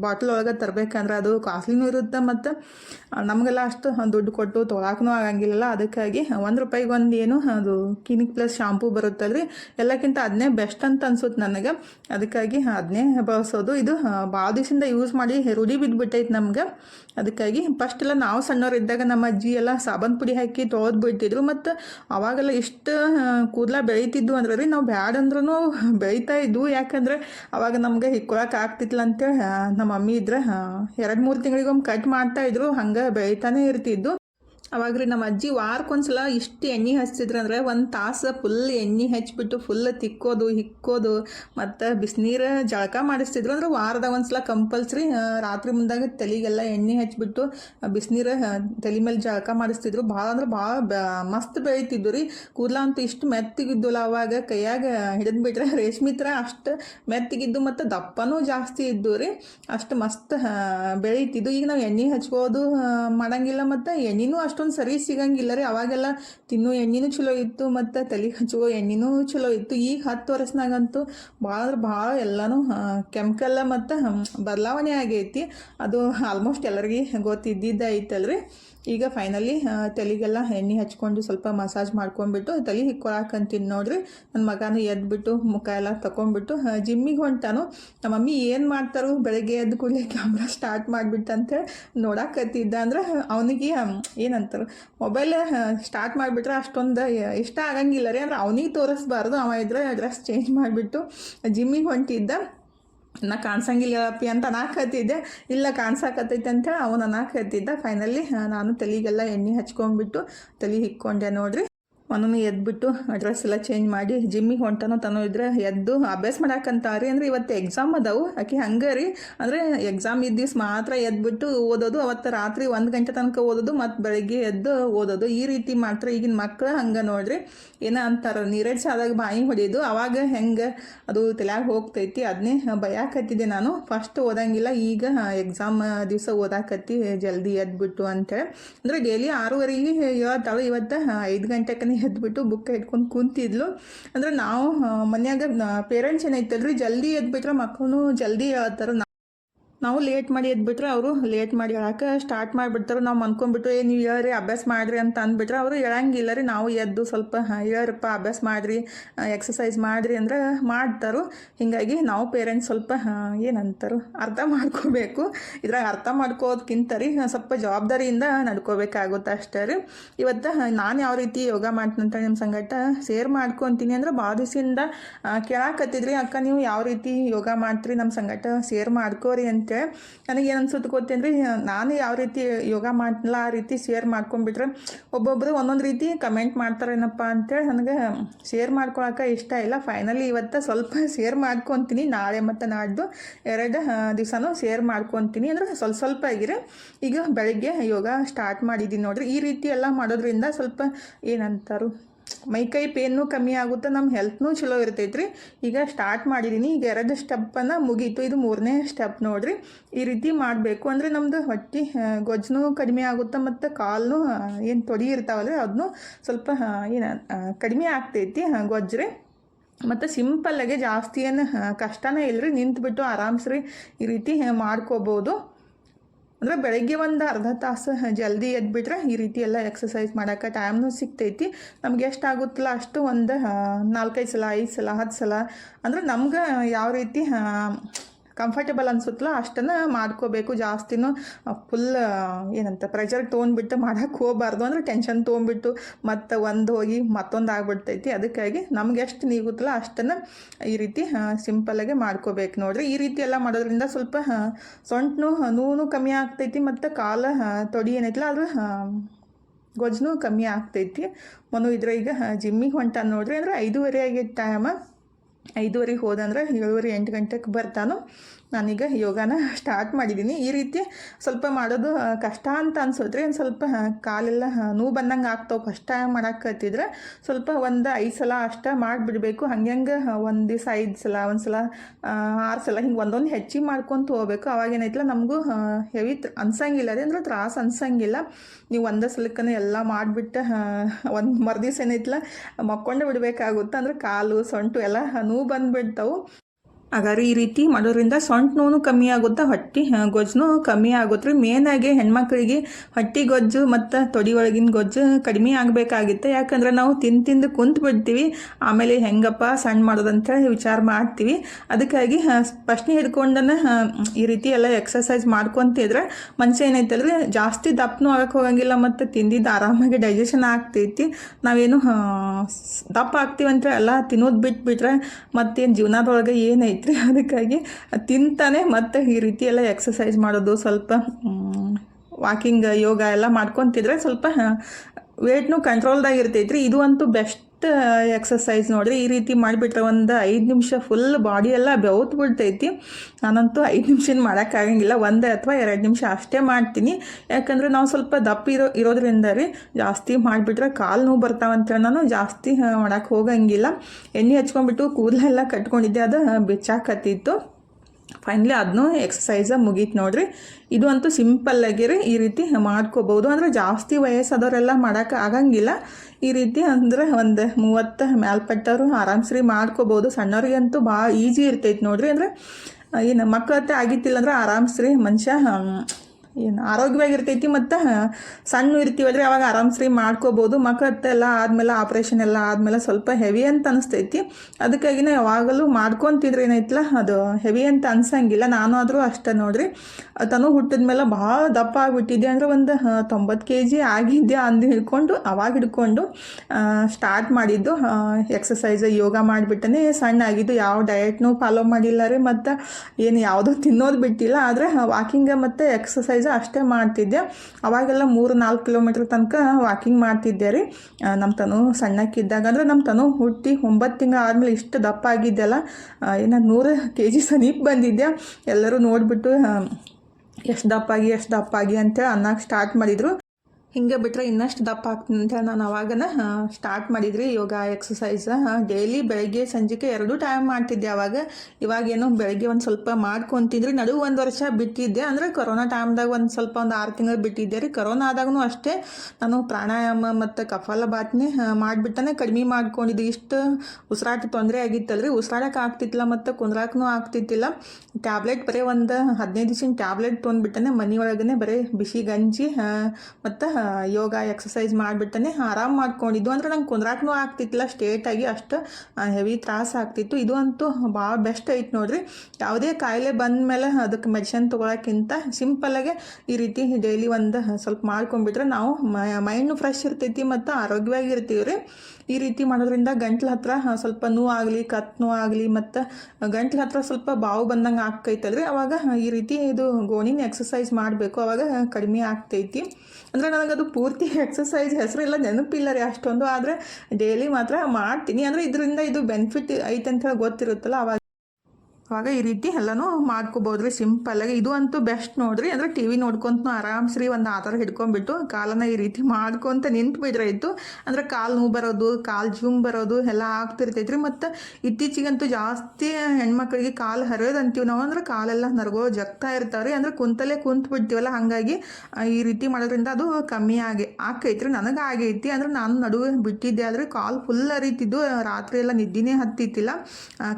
ಬಾಟ್ಲ್ ಒಳಗೆ ತರಬೇಕಂದ್ರೆ ಅದು ಕಾಸ್ಟ್ಲಿನೂ ಇರುತ್ತೆ ಮತ್ತು ನಮಗೆಲ್ಲ ಅಷ್ಟು ದುಡ್ಡು ಕೊಟ್ಟು ತೊಗೊಳಕ್ಕೂ ಆಗಂಗಿಲ್ಲ ಅದಕ್ಕಾಗಿ ಒಂದು ರೂಪಾಯಿಗೆ ಒಂದು ಏನು ಅದು ಕ್ಲಿನಿಕ್ ಪ್ಲಸ್ ಶಾಂಪೂ ರೀ ಎಲ್ಲಕ್ಕಿಂತ ಅದನ್ನೇ ಬೆಸ್ಟ್ ಅಂತ ಅನ್ಸುತ್ತೆ ನನಗೆ. ಅದಕ್ಕಾಗಿ ಅದನ್ನೇ ಬಳಸೋದು. ಇದು ಭಾಳ ದಿವಸದಿಂದ ಯೂಸ್ ಮಾಡಿ ರೂಢಿ ಬಿದ್ದುಬಿಟ್ಟೈತೆ ನಮ್ಗೆ. ಅದಕ್ಕಾಗಿ ಫಸ್ಟ್ ಎಲ್ಲ ನಾವು ಸಣ್ಣವರಿದ್ದಾಗ ನಮ್ಮ ಅಜ್ಜಿ ಎಲ್ಲ ಸಾಬನ್ ಪುಡಿ ಹಾಕಿ ತೊಳೆದು ಬಿಡ್ತಿದ್ರು. ಮತ್ತು ಅವಾಗೆಲ್ಲ ಇಷ್ಟು ಕೂದಲ ಬೆಳೀತಿದ್ವು ಅಂದ್ರೆ ರೀ ನಾವು ಬ್ಯಾಡ ಅಂದ್ರೂ ಬೆಳೀತಾ ಇದ್ವು. ಯಾಕಂದ್ರೆ ಅವಾಗ ನಮ್ಗೆ ಹಿಕ್ಕೊಳಕ್ಕೆ ಆಗ್ತಿತ್ತಲ್ಲ ಅಂತೇಳಿ ನಮ್ಮ ಮಮ್ಮಿ ಇದ್ರೆ ಎರಡು ಮೂರು ತಿಂಗಳಿಗೊಮ್ಮೆ ಕಟ್ ಮಾಡ್ತಾ ಇದ್ರು. ಹಂಗೆ ಬೆಳೀತಾನೆ ಇರ್ತಿದ್ದು ಅವಾಗ ರೀ ನಮ್ಮ ಅಜ್ಜಿ ವಾರಕ್ಕೊಂದ್ಸಲ ಇಷ್ಟು ಎಣ್ಣೆ ಹಚ್ತಿದ್ರು ಅಂದ್ರೆ ಒಂದು ತಾಸು ಫುಲ್ ಎಣ್ಣೆ ಹಚ್ಚಿಬಿಟ್ಟು ಫುಲ್ ತಿಕ್ಕೋದು, ಹಿಕ್ಕೋದು, ಮತ್ತು ಬಿಸಿನೀರು ಜಳಕ ಮಾಡಿಸ್ತಿದ್ರು ಅಂದ್ರೆ ವಾರದಾಗ ಒಂದ್ಸಲ ಕಂಪಲ್ಸರಿ ರಾತ್ರಿ ಮುಂದಾಗ ತಲೆಗೆಲ್ಲ ಎಣ್ಣೆ ಹಚ್ಚಿಬಿಟ್ಟು ಬಿಸಿನೀರು ತಲೆ ಮೇಲೆ ಜಳಕ ಮಾಡಿಸ್ತಿದ್ರು. ಭಾಳ ಅಂದ್ರೆ ಭಾಳ ಮಸ್ತ್ ಬೆಳೀತಿದ್ದು ರೀ. ಕೂದಲ ಅಂತೂ ಇಷ್ಟು ಮೆತ್ತಗಿದ್ದುಲ್ಲ ಅವಾಗ. ಕೈಯಾಗ ಹಿಡಿದು ಬಿಟ್ರೆ ರೇಷ್ಮೆ ಥರ ಅಷ್ಟು ಮೆತ್ತಗಿದ್ದು ಮತ್ತು ದಪ್ಪನೂ ಜಾಸ್ತಿ ಇದ್ದು ರೀ. ಅಷ್ಟು ಮಸ್ತ್ ಬೆಳೀತಿದ್ದು ಈಗ ನಾವು ಎಣ್ಣೆ ಹಚ್ಬೋದು ಮಾಡೋಂಗಿಲ್ಲ ಮತ್ತು ಎಣ್ಣೆನೂ ಅಷ್ಟೊಂದು ಸರಿ ಸಿಗಂಗಿಲ್ಲ ರೀ. ಅವಾಗೆಲ್ಲ ತಿನ್ನೋ, ಎಣ್ಣೆನೂ ಚಲೋ ಇತ್ತು ಮತ್ತು ತಲೆ ಹಚ್ಚುವ ಎಣ್ಣೆನೂ ಚಲೋ ಇತ್ತು. ಈಗ ಹತ್ತು ವರ್ಷನಾಗಂತೂ ಭಾಳ ಅಂದ್ರೆ ಭಾಳ ಎಲ್ಲನೂ ಕೆಮಿಕಲ್ ಮತ್ತು ಬದಲಾವಣೆ ಆಗೈತಿ. ಅದು ಆಲ್ಮೋಸ್ಟ್ ಎಲ್ಲರಿಗೆ ಗೊತ್ತಿದ್ದಿದ್ದ ಐತಲ್ರಿ. ಈಗ ಫೈನಲಿ ತಲೆಗೆಲ್ಲ ಎಣ್ಣೆ ಹಚ್ಕೊಂಡು ಸ್ವಲ್ಪ ಮಸಾಜ್ ಮಾಡ್ಕೊಂಡ್ಬಿಟ್ಟು ತಲೆ ಹಿಕ್ಕೊಳಕಂತೀನಿ ನೋಡ್ರಿ. ನನ್ನ ಮಗನ ಎದ್ಬಿಟ್ಟು, ಮುಖ ಎಲ್ಲ ತಗೊಂಡ್ಬಿಟ್ಟು ಜಿಮ್ಮಿಗೆ ಹೊಂಟಾನು. ನಮ್ಮ ಮಮ್ಮಿ ಏನು ಮಾಡ್ತಾರೋ ಬೆಳಗ್ಗೆ ಎದ್ದು ಕೂಡಲೇ ಕ್ಯಾಮ್ರಾ ಸ್ಟಾರ್ಟ್ ಮಾಡಿಬಿಟ್ಟು ಅಂತೇಳಿ ನೋಡಾಕತ್ತಿದ್ದ ಅಂದ್ರೆ, ಅವನಿಗೆ ಏನಂತಾರೆ ಮೊಬೈಲ್ ಸ್ಟಾರ್ಟ್ ಮಾಡಿಬಿಟ್ರೆ ಅಷ್ಟೊಂದು ಇಷ್ಟ ಆಗಂಗಿಲ್ಲ ರೀ. ಅಂದ್ರೆ ಅವನಿಗೆ ತೋರಿಸ್ಬಾರ್ದು. ಅವ ಇದ್ರೆ ಡ್ರೆಸ್ ಚೇಂಜ್ ಮಾಡಿಬಿಟ್ಟು ಜಿಮ್ಮಿಗೆ ಹೊಂಟಿದ್ದ. ನಾ ಕಾಣಿಸಂಗಿಲ್ಲಪ್ಪಿ ಅಂತ ಅನಾಕತ್ತಿದ್ದೆ ಇಲ್ಲ ಕಾಣಿಸಾಕತ್ತೈತೆ ಅಂತೇಳಿ ಅವನು ಅನಾಕತ್ತಿದ್ದ ಫೈನಲಿ ನಾನು ತಲೆಗೆಲ್ಲ ಎಣ್ಣೆ ಹಚ್ಕೊಂಡ್ಬಿಟ್ಟು ತಲೆ ಹಿಕ್ಕೊಂಡೆ ನೋಡ್ರಿ. ಮನೂ ಎದ್ಬಿಟ್ಟು ಡ್ರೆಸ್ ಎಲ್ಲ ಚೇಂಜ್ ಮಾಡಿ ಜಿಮ್ಮಿಗೆ ಹೊಂಟನೋ ತನೋ ಇದ್ರೆ ಎದ್ದು ಅಭ್ಯಾಸ ಮಾಡಾಕಂತಾರಿ. ಅಂದ್ರೆ ಇವತ್ತು ಎಕ್ಸಾಮ್ ಅದಾವು. ಆಕೆ ಹಂಗೆ ರೀ. ಅಂದ್ರೆ ಎಕ್ಸಾಮ್ ಇದ್ದ ದಿವ್ಸ ಮಾತ್ರ ಎದ್ಬಿಟ್ಟು ಓದೋದು, ಅವತ್ತು ರಾತ್ರಿ ಒಂದು ಗಂಟೆ ತನಕ ಓದೋದು, ಮತ್ತು ಬೆಳಗ್ಗೆ ಎದ್ದು ಓದೋದು. ಈ ರೀತಿ ಮಾತ್ರ ಈಗಿನ ಮಕ್ಕಳು ಹಂಗೆ ನೋಡ್ರಿ. ಏನೋ ಅಂತಾರೆ, ನೀರಜ್ ಆದಾಗ ಬಾಯಿ ಹೊಡೆಯೋದು ಅವಾಗ ಹೆಂಗೆ ಅದು ತಲೆಯಾಗ ಹೋಗ್ತೈತಿ ಅದನ್ನೇ ಭಯಾಕತ್ತಿದ್ದೆ ನಾನು. ಫಸ್ಟ್ ಓದಂಗಿಲ್ಲ, ಈಗ ಎಕ್ಸಾಮ್ ದಿವಸ ಓದಾಕತ್ತಿ, ಜಲ್ದಿ ಎದ್ಬಿಟ್ಟು ಅಂತೇಳಿ ಅಂದ್ರೆ ಡೈಲಿ ಆರೂವರೆಗೆ ಹೇಳ್ತಾಳು, ಇವತ್ತು ಐದು ಗಂಟೆಗೆ ಎದ್ಬಿಟ್ಟು ಬುಕ್ ಇಟ್ಕೊಂಡು ಕುಂತಿದ್ಲು. ಅಂದ್ರೆ ನಾವು ಆ, ಮನ್ಯಾಗ ಪೇರೆಂಟ್ಸ್ ಏನೈತಲ್ರಿ ಜಲ್ದಿ ಎದ್ಬಿಟ್ರೆ ಮಕ್ಕಳು ಜಲ್ದಿ ಹೇಳ್ತಾರೆ ನಾವು ಲೇಟ್ ಮಾಡಿ ಎದ್ಬಿಟ್ರೆ ಅವರು ಲೇಟ್ ಮಾಡಿ ಹೇಳಕ್ಕೆ ಸ್ಟಾರ್ಟ್ ಮಾಡಿಬಿಡ್ತಾರೆ. ನಾವು ಮನ್ಕೊಂಡ್ಬಿಟ್ಟು ಏ ನೀವು ಹೇಳ್ರಿ ಅಭ್ಯಾಸ ಮಾಡಿರಿ ಅಂತ ಅಂದ್ಬಿಟ್ರೆ ಅವರು ಹೇಳಂಗಿಲ್ಲ ರೀ. ನಾವು ಎದ್ದು ಸ್ವಲ್ಪ "ಹಾ, ಹೇಳ್ರಪ್ಪ ಅಭ್ಯಾಸ ಮಾಡಿರಿ ಎಕ್ಸಸೈಸ್ ಮಾಡಿರಿ ಅಂದ್ರೆ ಮಾಡ್ತಾರೋ. ಹೀಗಾಗಿ ನಾವು ಪೇರೆಂಟ್ಸ್ ಸ್ವಲ್ಪ ಏನಂತಾರೋ ಅರ್ಥ ಮಾಡ್ಕೋಬೇಕು. ಇದ್ರಾಗ ಅರ್ಥ ಮಾಡ್ಕೋದಕ್ಕಿಂತ ರೀ ಸ್ವಲ್ಪ ಜವಾಬ್ದಾರಿಯಿಂದ ನಡ್ಕೋಬೇಕಾಗುತ್ತೆ ಅಷ್ಟೇ ರೀ. ಇವತ್ತು ನಾನು ಯಾವ ರೀತಿ ಯೋಗ ಮಾಡ್ತೀನಿ ಅಂತ ನಿಮ್ಮ ಸಂಗಟ ಶೇರ್ ಮಾಡ್ಕೊತೀನಿ ಅಂದ್ರೆ ಭಾಳ ದಿವಸದಿಂದ ಕೇಳಾಕತ್ತಿದ್ರಿ. ಅಕ್ಕ ನೀವು ಯಾವ ರೀತಿ ಯೋಗ ಮಾಡ್ತೀರಿ? ನಮ್ಮ ಸಂಗಟ ಶೇರ್ ಮಾಡ್ಕೋರಿ ಅಂತೇಳಿ ನನಗೆ ಏನು ಅನ್ಸುತ್ತೆ ಗೊತ್ತೇನ್ರಿ ನಾನು ಯಾವ ರೀತಿ ಯೋಗ ಮಾಡ್ತಿಲ್ಲ ಆ ರೀತಿ ಶೇರ್ ಮಾಡ್ಕೊಂಡ್ಬಿಟ್ರೆ ಒಬ್ಬೊಬ್ಬರು ಒಂದೊಂದು ರೀತಿ ಕಮೆಂಟ್ ಮಾಡ್ತಾರೇನಪ್ಪ ಅಂತೇಳಿ ನನಗೆ ಶೇರ್ ಮಾಡ್ಕೊಳಕ್ಕೆ ಇಷ್ಟ ಇಲ್ಲ. ಫೈನಲಿ ಇವತ್ತು ಸ್ವಲ್ಪ ಶೇರ್ ಮಾಡ್ಕೊತೀನಿ. ನಾಳೆ ಮತ್ತು ನಾಡ್ದು ಎರಡು ದಿವಸನೂ ಶೇರ್ ಮಾಡ್ಕೊತೀನಿ. ಅಂದ್ರೆ ಸ್ವಲ್ಪ ಸ್ವಲ್ಪ ಆಗಿರಿ ಈಗ ಬೆಳಗ್ಗೆ ಯೋಗ ಸ್ಟಾರ್ಟ್ ಮಾಡಿದ್ದೀನಿ ನೋಡ್ರಿ. ಈ ರೀತಿ ಎಲ್ಲ ಮಾಡೋದ್ರಿಂದ ಸ್ವಲ್ಪ ಏನಂತಾರು ಮೈಕೈ ಪೇನು ಕಮ್ಮಿ ಆಗುತ್ತೆ ನಮ್ಮ ಹೆಲ್ತ್ನೂ ಚಲೋ ಇರ್ತೈತ್ರಿ. ಈಗ ಸ್ಟಾರ್ಟ್ ಮಾಡಿದ್ದೀನಿ ಈಗ ಎರಡು ಸ್ಟೆಪ್ಪನ್ನು ಮುಗೀತು. ಇದು ಮೂರನೇ ಸ್ಟೆಪ್ ನೋಡಿರಿ. ಈ ರೀತಿ ಮಾಡಬೇಕು ಅಂದರೆ ನಮ್ಮದು ಹೊಟ್ಟೆ ಗೊಜ್ಜನೂ ಕಡಿಮೆ ಆಗುತ್ತೆ ಮತ್ತು ಕಾಲು ಏನು ತೊಡಿ ಇರ್ತಾವಲ್ಲ ಅದನ್ನು ಸ್ವಲ್ಪ ಏನು ಕಡಿಮೆ ಆಗ್ತೈತಿ ಗೊಜ್ಜ್ರಿ. ಮತ್ತು ಸಿಂಪಲ್ಲಾಗೆ ಜಾಸ್ತಿ ಏನು ಕಷ್ಟನೇ ಇಲ್ಲರಿ ನಿಂತ್ಬಿಟ್ಟು ಆರಾಮ್ಸ್ರಿ, ಈ ರೀತಿ ಮಾಡ್ಕೋಬೋದು. ಅಂದರೆ ಬೆಳಗ್ಗೆ ಒಂದು ಅರ್ಧ ತಾಸು ಜಲ್ದಿ ಎದ್ಬಿಟ್ರೆ ಈ ರೀತಿ ಎಲ್ಲ ಎಕ್ಸಸೈಸ್ ಮಾಡೋಕ್ಕೆ ಟೈಮ್ನೂ ಸಿಗ್ತೈತಿ. ನಮ್ಗೆ ಎಷ್ಟು ಆಗುತ್ತಲ್ಲ ಅಷ್ಟು ಒಂದು ನಾಲ್ಕೈದು ಸಲ, ಐದು ಸಲ, ಹತ್ತು ಸಲ. ಅಂದ್ರೆ ನಮ್ಗೆ ಯಾವ ರೀತಿ ಕಂಫರ್ಟೇಬಲ್ ಅನ್ಸುತ್ತಲ್ಲ, ಅಷ್ಟನ್ನು ಮಾಡ್ಕೋಬೇಕು. ಜಾಸ್ತಿನೂ ಫುಲ್ ಏನಂತ ಪ್ರೆಷರ್ ತೊಗೊಂಡ್ಬಿಟ್ಟು ಮಾಡೋಕ್ಕೆ ಹೋಗಬಾರ್ದು. ಅಂದರೆ ಟೆನ್ಷನ್ ತೊಗೊಂಡ್ಬಿಟ್ಟು ಮತ್ತು ಒಂದು ಹೋಗಿ ಮತ್ತೊಂದು ಆಗ್ಬಿಡ್ತೈತಿ. ಅದಕ್ಕಾಗಿ ನಮ್ಗೆ ಎಷ್ಟು ನೀಗುತ್ತಲ್ಲ, ಅಷ್ಟನ್ನು ಈ ರೀತಿ ಸಿಂಪಲ್ಲಾಗೆ ಮಾಡ್ಕೋಬೇಕು ನೋಡ್ರಿ. ಈ ರೀತಿ ಎಲ್ಲ ಮಾಡೋದ್ರಿಂದ ಸ್ವಲ್ಪ ಸೊಂಟನು ನೋವು ಕಮ್ಮಿ ಆಗ್ತೈತಿ ಮತ್ತು ಕಾಲ ತೊಡಿ ಏನೈತಲ್ಲ ಅದು ಗೊಜ್ಜನೂ ಕಮ್ಮಿ ಆಗ್ತೈತಿ. ಮನು ಇದ್ರ ಈಗ ಜಿಮ್ಮಿಗೆ ಹೊಂಟ ನೋಡ್ರಿ. ಅಂದ್ರೆ ಐದೂವರೆ ಆಗಿದ್ದ ಟೈಮ ಐದೂವರೆಗೆ ಹೋದಂದ್ರೆ ಏಳುವರೆ ಎಂಟು ಗಂಟೆಗೆ ಬರ್ತಾನು. ನಾನೀಗ ಯೋಗನ ಸ್ಟಾರ್ಟ್ ಮಾಡಿದ್ದೀನಿ ಈ ರೀತಿ ಸ್ವಲ್ಪ ಮಾಡೋದು ಕಷ್ಟ ಅಂತ ಅನ್ಸೋದ್ರಿ ಒಂದು ಸ್ವಲ್ಪ ಕಾಲೆಲ್ಲ ನೋವು ಬಂದಂಗೆ ಆಗ್ತಾವೆ. ಕಷ್ಟ ಮಾಡಾಕತ್ತಿದ್ರೆ ಸ್ವಲ್ಪ ಒಂದು ಐದು ಸಲ ಅಷ್ಟೇ ಮಾಡಿಬಿಡ್ಬೇಕು. ಹಂಗೆ ಹಂಗೆ ಒಂದು ದಿವಸ ಐದು ಸಲ, ಒಂದು ಸಲ ಆರು ಸಲ ಹಿಂಗೆ ಒಂದೊಂದು ಹೆಚ್ಚಿಗೆ ಮಾಡ್ಕೊತ ಹೋಗ್ಬೇಕು. ಅವಾಗ ಏನೈತಲ್ಲ, ನಮಗೂ ಹೆವಿ ಅನ್ಸಂಗಿಲ್ಲ. ರೀ ಅಂದ್ರೆ ತ್ರಾಸ ಅನ್ಸಂಗಿಲ್ಲ. ನೀವು ಒಂದೇ ಸಲಕ್ಕನೇ ಎಲ್ಲ ಮಾಡಿಬಿಟ್ಟು ಒಂದು ಮರ್ದಿವ್ಸ ಏನೈತಲ್ಲ, ಮಕ್ಕೊಂಡೇ ಬಿಡಬೇಕಾಗುತ್ತೆ. ಅಂದ್ರೆ ಕಾಲು, ಸೊಂಟು ಎಲ್ಲ ನೋವು ಬಂದುಬಿಡ್ತಾವೆ. ಹಾಗಾದ್ರೆ ಈ ರೀತಿ ಮಾಡೋದ್ರಿಂದ ಸೊಂಟ ನೋವು ಕಮ್ಮಿ ಆಗುತ್ತೆ, ಹೊಟ್ಟೆ ಗೊಜ್ಜು ಕಮ್ಮಿ ಆಗುತ್ತೆ ಮೇನಾಗಿ ಹೆಣ್ಮಕ್ಳಿಗೆ ಹೊಟ್ಟೆ ಗೊಜ್ಜು ಮತ್ತು ತೊಡಿ ಒಳಗಿನ ಗೊಜ್ಜು ಕಡಿಮೆ ಆಗಬೇಕಾಗಿತ್ತು. ಯಾಕಂದ್ರೆ ನಾವು ತಿಂದು ತಿಂದು ಕುಂತು ಬಿಡ್ತೀವಿ. ಆಮೇಲೆ ಹೆಂಗಪ್ಪ ಸಣ್ಣ ಮಾಡೋದಂತೇಳಿ ವಿಚಾರ ಮಾಡ್ತೀವಿ. ಅದಕ್ಕಾಗಿ ಫಸ್ಟ್ನೇ ಹಿಡ್ಕೊಂಡನ ಈ ರೀತಿ ಎಲ್ಲ ಎಕ್ಸಸೈಸ್ ಮಾಡ್ಕೊತಿದ್ರೆ ಮನುಷ್ಯ ಏನೈತಲ್ರಿ ಜಾಸ್ತಿ ದಪ್ಪನೂ ಆಗಕ್ಕೆ ಹೋಗಂಗಿಲ್ಲ ಮತ್ತು ತಿಂದಿದ್ದು ಆರಾಮಾಗಿ ಡೈಜೆಷನ್ ಆಗ್ತೈತಿ. ನಾವೇನು ದಪ್ಪ ಆಗ್ತೀವಂತ ಎಲ್ಲ ತಿನ್ನೋದು ಬಿಟ್ಬಿಟ್ರೆ ಮತ್ತೇನು ಜೀವನದೊಳಗೆ ಏನೈತ್ರಿ ಅದಕ್ಕಾಗಿ ತಿಂತಾನೆ ಮತ್ತು ಈ ರೀತಿ ಎಲ್ಲ ಎಕ್ಸಸೈಸ್ ಮಾಡೋದು, ಸ್ವಲ್ಪ ವಾಕಿಂಗ್ ಯೋಗ ಎಲ್ಲ ಮಾಡ್ಕೊತಿದ್ರೆ ಸ್ವಲ್ಪ ವೇಟ್ನು ಕಂಟ್ರೋಲ್ದಾಗ ಇರ್ತೈತ್ರಿ. ಇದು ಅಂತೂ ಬೆಸ್ಟ್ ಎಕ್ಸಸೈಸ್ ನೋಡ್ರಿ ಈ ರೀತಿ ಮಾಡಿಬಿಟ್ರೆ ಒಂದು ಐದು ನಿಮಿಷ ಫುಲ್ ಬಾಡಿ ಎಲ್ಲ ಬೆವತ್ ಬಿಡ್ತೈತಿ. ನಾನಂತೂ ಐದು ನಿಮಿಷ ಮಾಡೋಕ್ಕಾಗಂಗಿಲ್ಲ ಒಂದೇ ಅಥವಾ ಎರಡು ನಿಮಿಷ ಅಷ್ಟೇ ಮಾಡ್ತೀನಿ. ಯಾಕಂದರೆ ನಾವು ಸ್ವಲ್ಪ ದಪ್ಪ ಇರೋ, ಇರೋದ್ರಿಂದ ರೀ ಜಾಸ್ತಿ ಮಾಡಿಬಿಟ್ರೆ ಕಾಲು ನೋವು ಬರ್ತಾವಂತೇಳಿ ನಾನು ಜಾಸ್ತಿ ಮಾಡೋಕ್ಕೆ ಹೋಗಂಗಿಲ್ಲ. ಎಣ್ಣೆ ಹಚ್ಕೊಂಡ್ಬಿಟ್ಟು ಕೂದಲೆಲ್ಲ ಕಟ್ಕೊಂಡಿದ್ದೆ, ಅದು ಬೆಚ್ಚಾಕತ್ತಿತ್ತು. ಫೈನಲಿ ಅದನ್ನೂ ಎಕ್ಸಸೈಸ ಮುಗೀತು ನೋಡ್ರಿ. ಇದು ಅಂತೂ ಸಿಂಪಲ್ ಆಗಿರಿ. ಈ ರೀತಿ ಮಾಡ್ಕೋಬೋದು. ಅಂದರೆ ಜಾಸ್ತಿ ವಯಸ್ಸಾದವರೆಲ್ಲ ಮಾಡೋಕೆ ಆಗಂಗಿಲ್ಲ. ಈ ರೀತಿ ಅಂದರೆ ಒಂದು ಮೂವತ್ತು ಮೇಲ್ಪಟ್ಟವರು ಆರಾಮ್ಸ್ರಿ ಮಾಡ್ಕೋಬೋದು. ಸಣ್ಣವ್ರಿಗಂತೂ ಭಾಳ ಈಜಿ ಇರ್ತೈತೆ ನೋಡ್ರಿ. ಅಂದರೆ ಏನು ಮಕ್ಕಳತ್ತೆ ಆಗಿತ್ತಿಲ್ಲ ಅಂದ್ರೆ ಆರಾಮ್ಸ್ರಿ ಮನುಷ್ಯ ಏನು ಆರೋಗ್ಯವಾಗಿರ್ತೈತಿ ಮತ್ತು ಸಣ್ಣ ಇರ್ತೀವಲ್ರಿ, ಅವಾಗ ಆರಾಮ್ಸ್ರಿ ಮಾಡ್ಕೋಬೋದು. ಮಕ್ಕಳತ್ತೆಲ್ಲ ಆದಮೇಲೆ ಆಪ್ರೇಷನ್ ಎಲ್ಲ ಆದಮೇಲೆ ಸ್ವಲ್ಪ ಹೆವಿ ಅಂತ ಅನಿಸ್ತೈತಿ. ಅದಕ್ಕಾಗಿನೇ ಯಾವಾಗಲೂ ಮಾಡ್ಕೊತಿದ್ರೆ ಏನೈತಲ್ಲ ಅದು ಹೆವಿ ಅಂತ ಅನ್ಸಂಗಿಲ್ಲ. ನಾನು ಆದರೂ ಅಷ್ಟೇ ನೋಡ್ರಿ. ತನು ಹುಟ್ಟಿದ ಮೇಲೆ ಭಾಳ ದಪ್ಪ ಆಗಿಬಿಟ್ಟಿದ್ದೆ ಅಂದರೆ ಒಂದು ತೊಂಬತ್ತು ಕೆ ಜಿ ಆಗಿದ್ದೆ ಅಂದು ಹಿಡ್ಕೊಂಡು ಅವಾಗ ಹಿಡ್ಕೊಂಡು ಸ್ಟಾರ್ಟ್ ಮಾಡಿದ್ದು. ಎಕ್ಸಸೈಸ್ ಯೋಗ ಮಾಡಿಬಿಟ್ಟನೆ ಸಣ್ಣ ಆಗಿದ್ದು. ಯಾವ ಡಯಟ್ನೂ ಫಾಲೋ ಮಾಡಿಲ್ಲ ರೀ ಮತ್ತು, ಏನು ಯಾವುದೂ ತಿನ್ನೋದು ಬಿಟ್ಟಿಲ್ಲ. ಆದರೆ ವಾಕಿಂಗ್ ಮತ್ತು ಎಕ್ಸಸೈಸ್ ಅಷ್ಟೇ ಮಾಡ್ತಿದ್ದೆ. ಅವಾಗೆಲ್ಲ ಮೂರು, ನಾಲ್ಕು ಕಿಲೋಮೀಟ್ರ್ ತನಕ ವಾಕಿಂಗ್ ಮಾಡ್ತಿದ್ದೆ ರೀ. ನಮ್ಮ ತನು ಸಣ್ಣಕ್ಕಿದ್ದಾಗ, ಅಂದರೆ ನಮ್ಮ ತನು ಹುಟ್ಟಿ ಒಂಬತ್ತು ತಿಂಗಳು ಆದಮೇಲೆ ಇಷ್ಟು ದಪ್ಪ ಆಗಿದ್ದೆಲ್ಲ ಏನೋ ನೂರು ಕೆ ಜಿ ಸಮೀಪ ಬಂದಿದ್ದೆ. ಎಲ್ಲರೂ ನೋಡಿಬಿಟ್ಟು ಎಷ್ಟು ದಪ್ಪಾಗಿ ಎಷ್ಟು ದಪ್ಪಾಗಿ ಅಂತೇಳಿ ಅನ್ನಕ್ಕೆ ಸ್ಟಾರ್ಟ್ ಮಾಡಿದರು. ಹಿಂಗೆ ಬಿಟ್ಟರೆ ಇನ್ನಷ್ಟು ದಪ್ಪ ಆಗ್ತೀನಿ ಅಂತ ನಾನು ಅವಾಗನ ಸ್ಟಾರ್ಟ್ ಮಾಡಿದ್ರಿ ಯೋಗ ಎಕ್ಸಸೈಸ್ ಡೈಲಿ ಬೆಳಗ್ಗೆ ಸಂಜೆಗೆ ಎರಡೂ ಟೈಮ್ ಮಾಡ್ತಿದ್ದೆ ಅವಾಗ. ಇವಾಗೇನು ಬೆಳಗ್ಗೆ ಒಂದು ಸ್ವಲ್ಪ ಮಾಡ್ಕೊತಿದ್ರಿ. ನಡುವೆ ಒಂದು ವರ್ಷ ಬಿಟ್ಟಿದ್ದೆ. ಅಂದರೆ ಕೊರೋನಾ ಟೈಮ್ದಾಗ ಒಂದು ಸ್ವಲ್ಪ ಒಂದು ಆರು ತಿಂಗಳು ಬಿಟ್ಟಿದ್ದೆ ರೀ. ಕೊರೋನಾ ಆದಾಗೂ ಅಷ್ಟೇ ನಾನು ಪ್ರಾಣಾಯಾಮ ಮತ್ತು ಕಪಾಲಭಾತಿನೇ ಮಾಡಿಬಿಟ್ಟನೆ ಕಡಿಮೆ ಮಾಡ್ಕೊಂಡಿದ್ದೆ. ಇಷ್ಟು ಉಸಿರಾಟ ತೊಂದರೆ ಆಗಿತ್ತಲ್ರಿ. ಉಸಿರಾಡಕ್ಕೆ ಆಗ್ತಿತ್ತಿಲ್ಲ ಮತ್ತು ಕುಂದ್ರಾಕೂ ಆಗ್ತಿತ್ತಿಲ್ಲ. ಟ್ಯಾಬ್ಲೆಟ್ ಬರೀ ಒಂದು ಹದಿನೈದು ದಿವಸ ಟ್ಯಾಬ್ಲೆಟ್ ತೊಗೊಂಡ್ಬಿಟ್ಟನೆ ಮನೆ ಒಳಗೇ ಬರೀ ಬಿಸಿ ಗಂಜಿ ಮತ್ತು ಯೋಗ ಎಕ್ಸಸೈಸ್ ಮಾಡಿಬಿಡ್ತಾನೆ, ಆರಾಮ್ ಮಾಡ್ಕೊಂಡಿದ್ದು. ಅಂದ್ರೆ ನಂಗೆ ಆಗ್ತಿತ್ತಲ್ಲ ಆಗ್ತಿತ್ತಿಲ್ಲ ಆಗಿ ಅಷ್ಟು ಹೆವಿ ತ್ರಾಸ ಆಗ್ತಿತ್ತು. ಇದು ಅಂತೂ ಭಾಳ ಬೆಸ್ಟ್ ಐತೆ ನೋಡ್ರಿ. ಯಾವುದೇ ಕಾಯಿಲೆ ಬಂದ ಮೇಲೆ ಅದಕ್ಕೆ ಮೆಡಿಸಿನ್ ತೊಗೊಳಕ್ಕಿಂತ ಸಿಂಪಲ್ಲಾಗೆ ಈ ರೀತಿ ಡೈಲಿ ಒಂದು ಸ್ವಲ್ಪ ಮಾಡ್ಕೊಂಡ್ಬಿಟ್ರೆ ನಾವು ಮೈಂಡು ಫ್ರೆಶ್ ಇರ್ತೈತಿ ಮತ್ತು ಆರೋಗ್ಯವಾಗಿ ಇರ್ತೀವಿ ರೀ ಈ ರೀತಿ ಮಾಡೋದ್ರಿಂದ ಗಂಟ್ಲ ಹತ್ರ ಸ್ವಲ್ಪ ಆಗಲಿ, ಕತ್ ಆಗಲಿ, ಮತ್ತು ಗಂಟ್ಲ ಹತ್ರ ಸ್ವಲ್ಪ ಬಾವು ಬಂದಂಗೆ ಆಗ್ತೈತಲ್ರಿ ಅವಾಗ ಈ ರೀತಿ ಇದು ಗೋಣಿನ ಎಕ್ಸಸೈಸ್ ಮಾಡಬೇಕು. ಅವಾಗ ಕಡಿಮೆ ಆಗ್ತೈತಿ. ಅಂದರೆ ನನಗದು ಪೂರ್ತಿ ಎಕ್ಸಸೈಸ್ ಹೆಸರೆಲ್ಲ, ನೆನಪಿಲ್ಲ ರೀ ಅಷ್ಟೊಂದು. ಆದರೆ ಡೈಲಿ ಮಾತ್ರ ಮಾಡ್ತೀನಿ. ಅಂದರೆ ಇದರಿಂದ ಇದು ಬೆನಿಫಿಟ್ ಐತೆ ಅಂತ ಹೇಳಿ ಗೊತ್ತಿರುತ್ತಲ್ಲ, ಅವಾಗ ಅವಾಗ ಈ ರೀತಿ ಎಲ್ಲನೂ ಮಾಡ್ಕೋಬೋದು ರೀ ಸಿಂಪಲ್ಲಾಗಿ ಇದು ಅಂತೂ ಬೆಸ್ಟ್ ನೋಡ್ರಿ. ಅಂದರೆ ಟಿ ವಿ ನೋಡ್ಕೊಂತ ಆರಾಮ್ಸ್ರಿ, ಒಂದು ಆಧಾರ ಹಿಡ್ಕೊಂಡ್ಬಿಟ್ಟು ಕಾಲನ್ನ ಈ ರೀತಿ ಮಾಡ್ಕೊತ ನಿಂತು ಬಿಡ್ರೆ ಇತ್ತು ಅಂದರೆ ಕಾಲು ನೋವು ಬರೋದು, ಕಾಲು ಜುಮ್ ಬರೋದು ಎಲ್ಲ ಆಗ್ತಿರ್ತೈತೆ ರೀ ಮತ್ತು ಇತ್ತೀಚಿಗಂತೂ ಜಾಸ್ತಿ ಹೆಣ್ಮಕ್ಳಿಗೆ ಕಾಲು ಹರಿಯೋದು ಅಂತೀವಿ ನಾವು. ಅಂದ್ರೆ ಕಾಲೆಲ್ಲ ನರಗೋ ಜಗ್ತಾ ಇರ್ತಾವೆ ರೀ ಅಂದರೆ ಕುಂತಲ್ಲೇ ಕುಂತು ಬಿಡ್ತೀವಲ್ಲ, ಹಾಗಾಗಿ ಈ ರೀತಿ ಮಾಡೋದ್ರಿಂದ ಅದು ಕಮ್ಮಿ ಆಗಿ, ಆಕೈತ್ರಿ. ನನಗೆ ಆಗೈತಿ. ಅಂದ್ರೆ ನಾನು ನಡುವೆ ಬಿಟ್ಟಿದ್ದೆ. ಆದರೆ ಕಾಲು ಫುಲ್ ಹರಿತಿದ್ದು, ರಾತ್ರಿ ಎಲ್ಲ ನಿದ್ದಿನೇ ಹತ್ತಿತ್ತಿಲ್ಲ.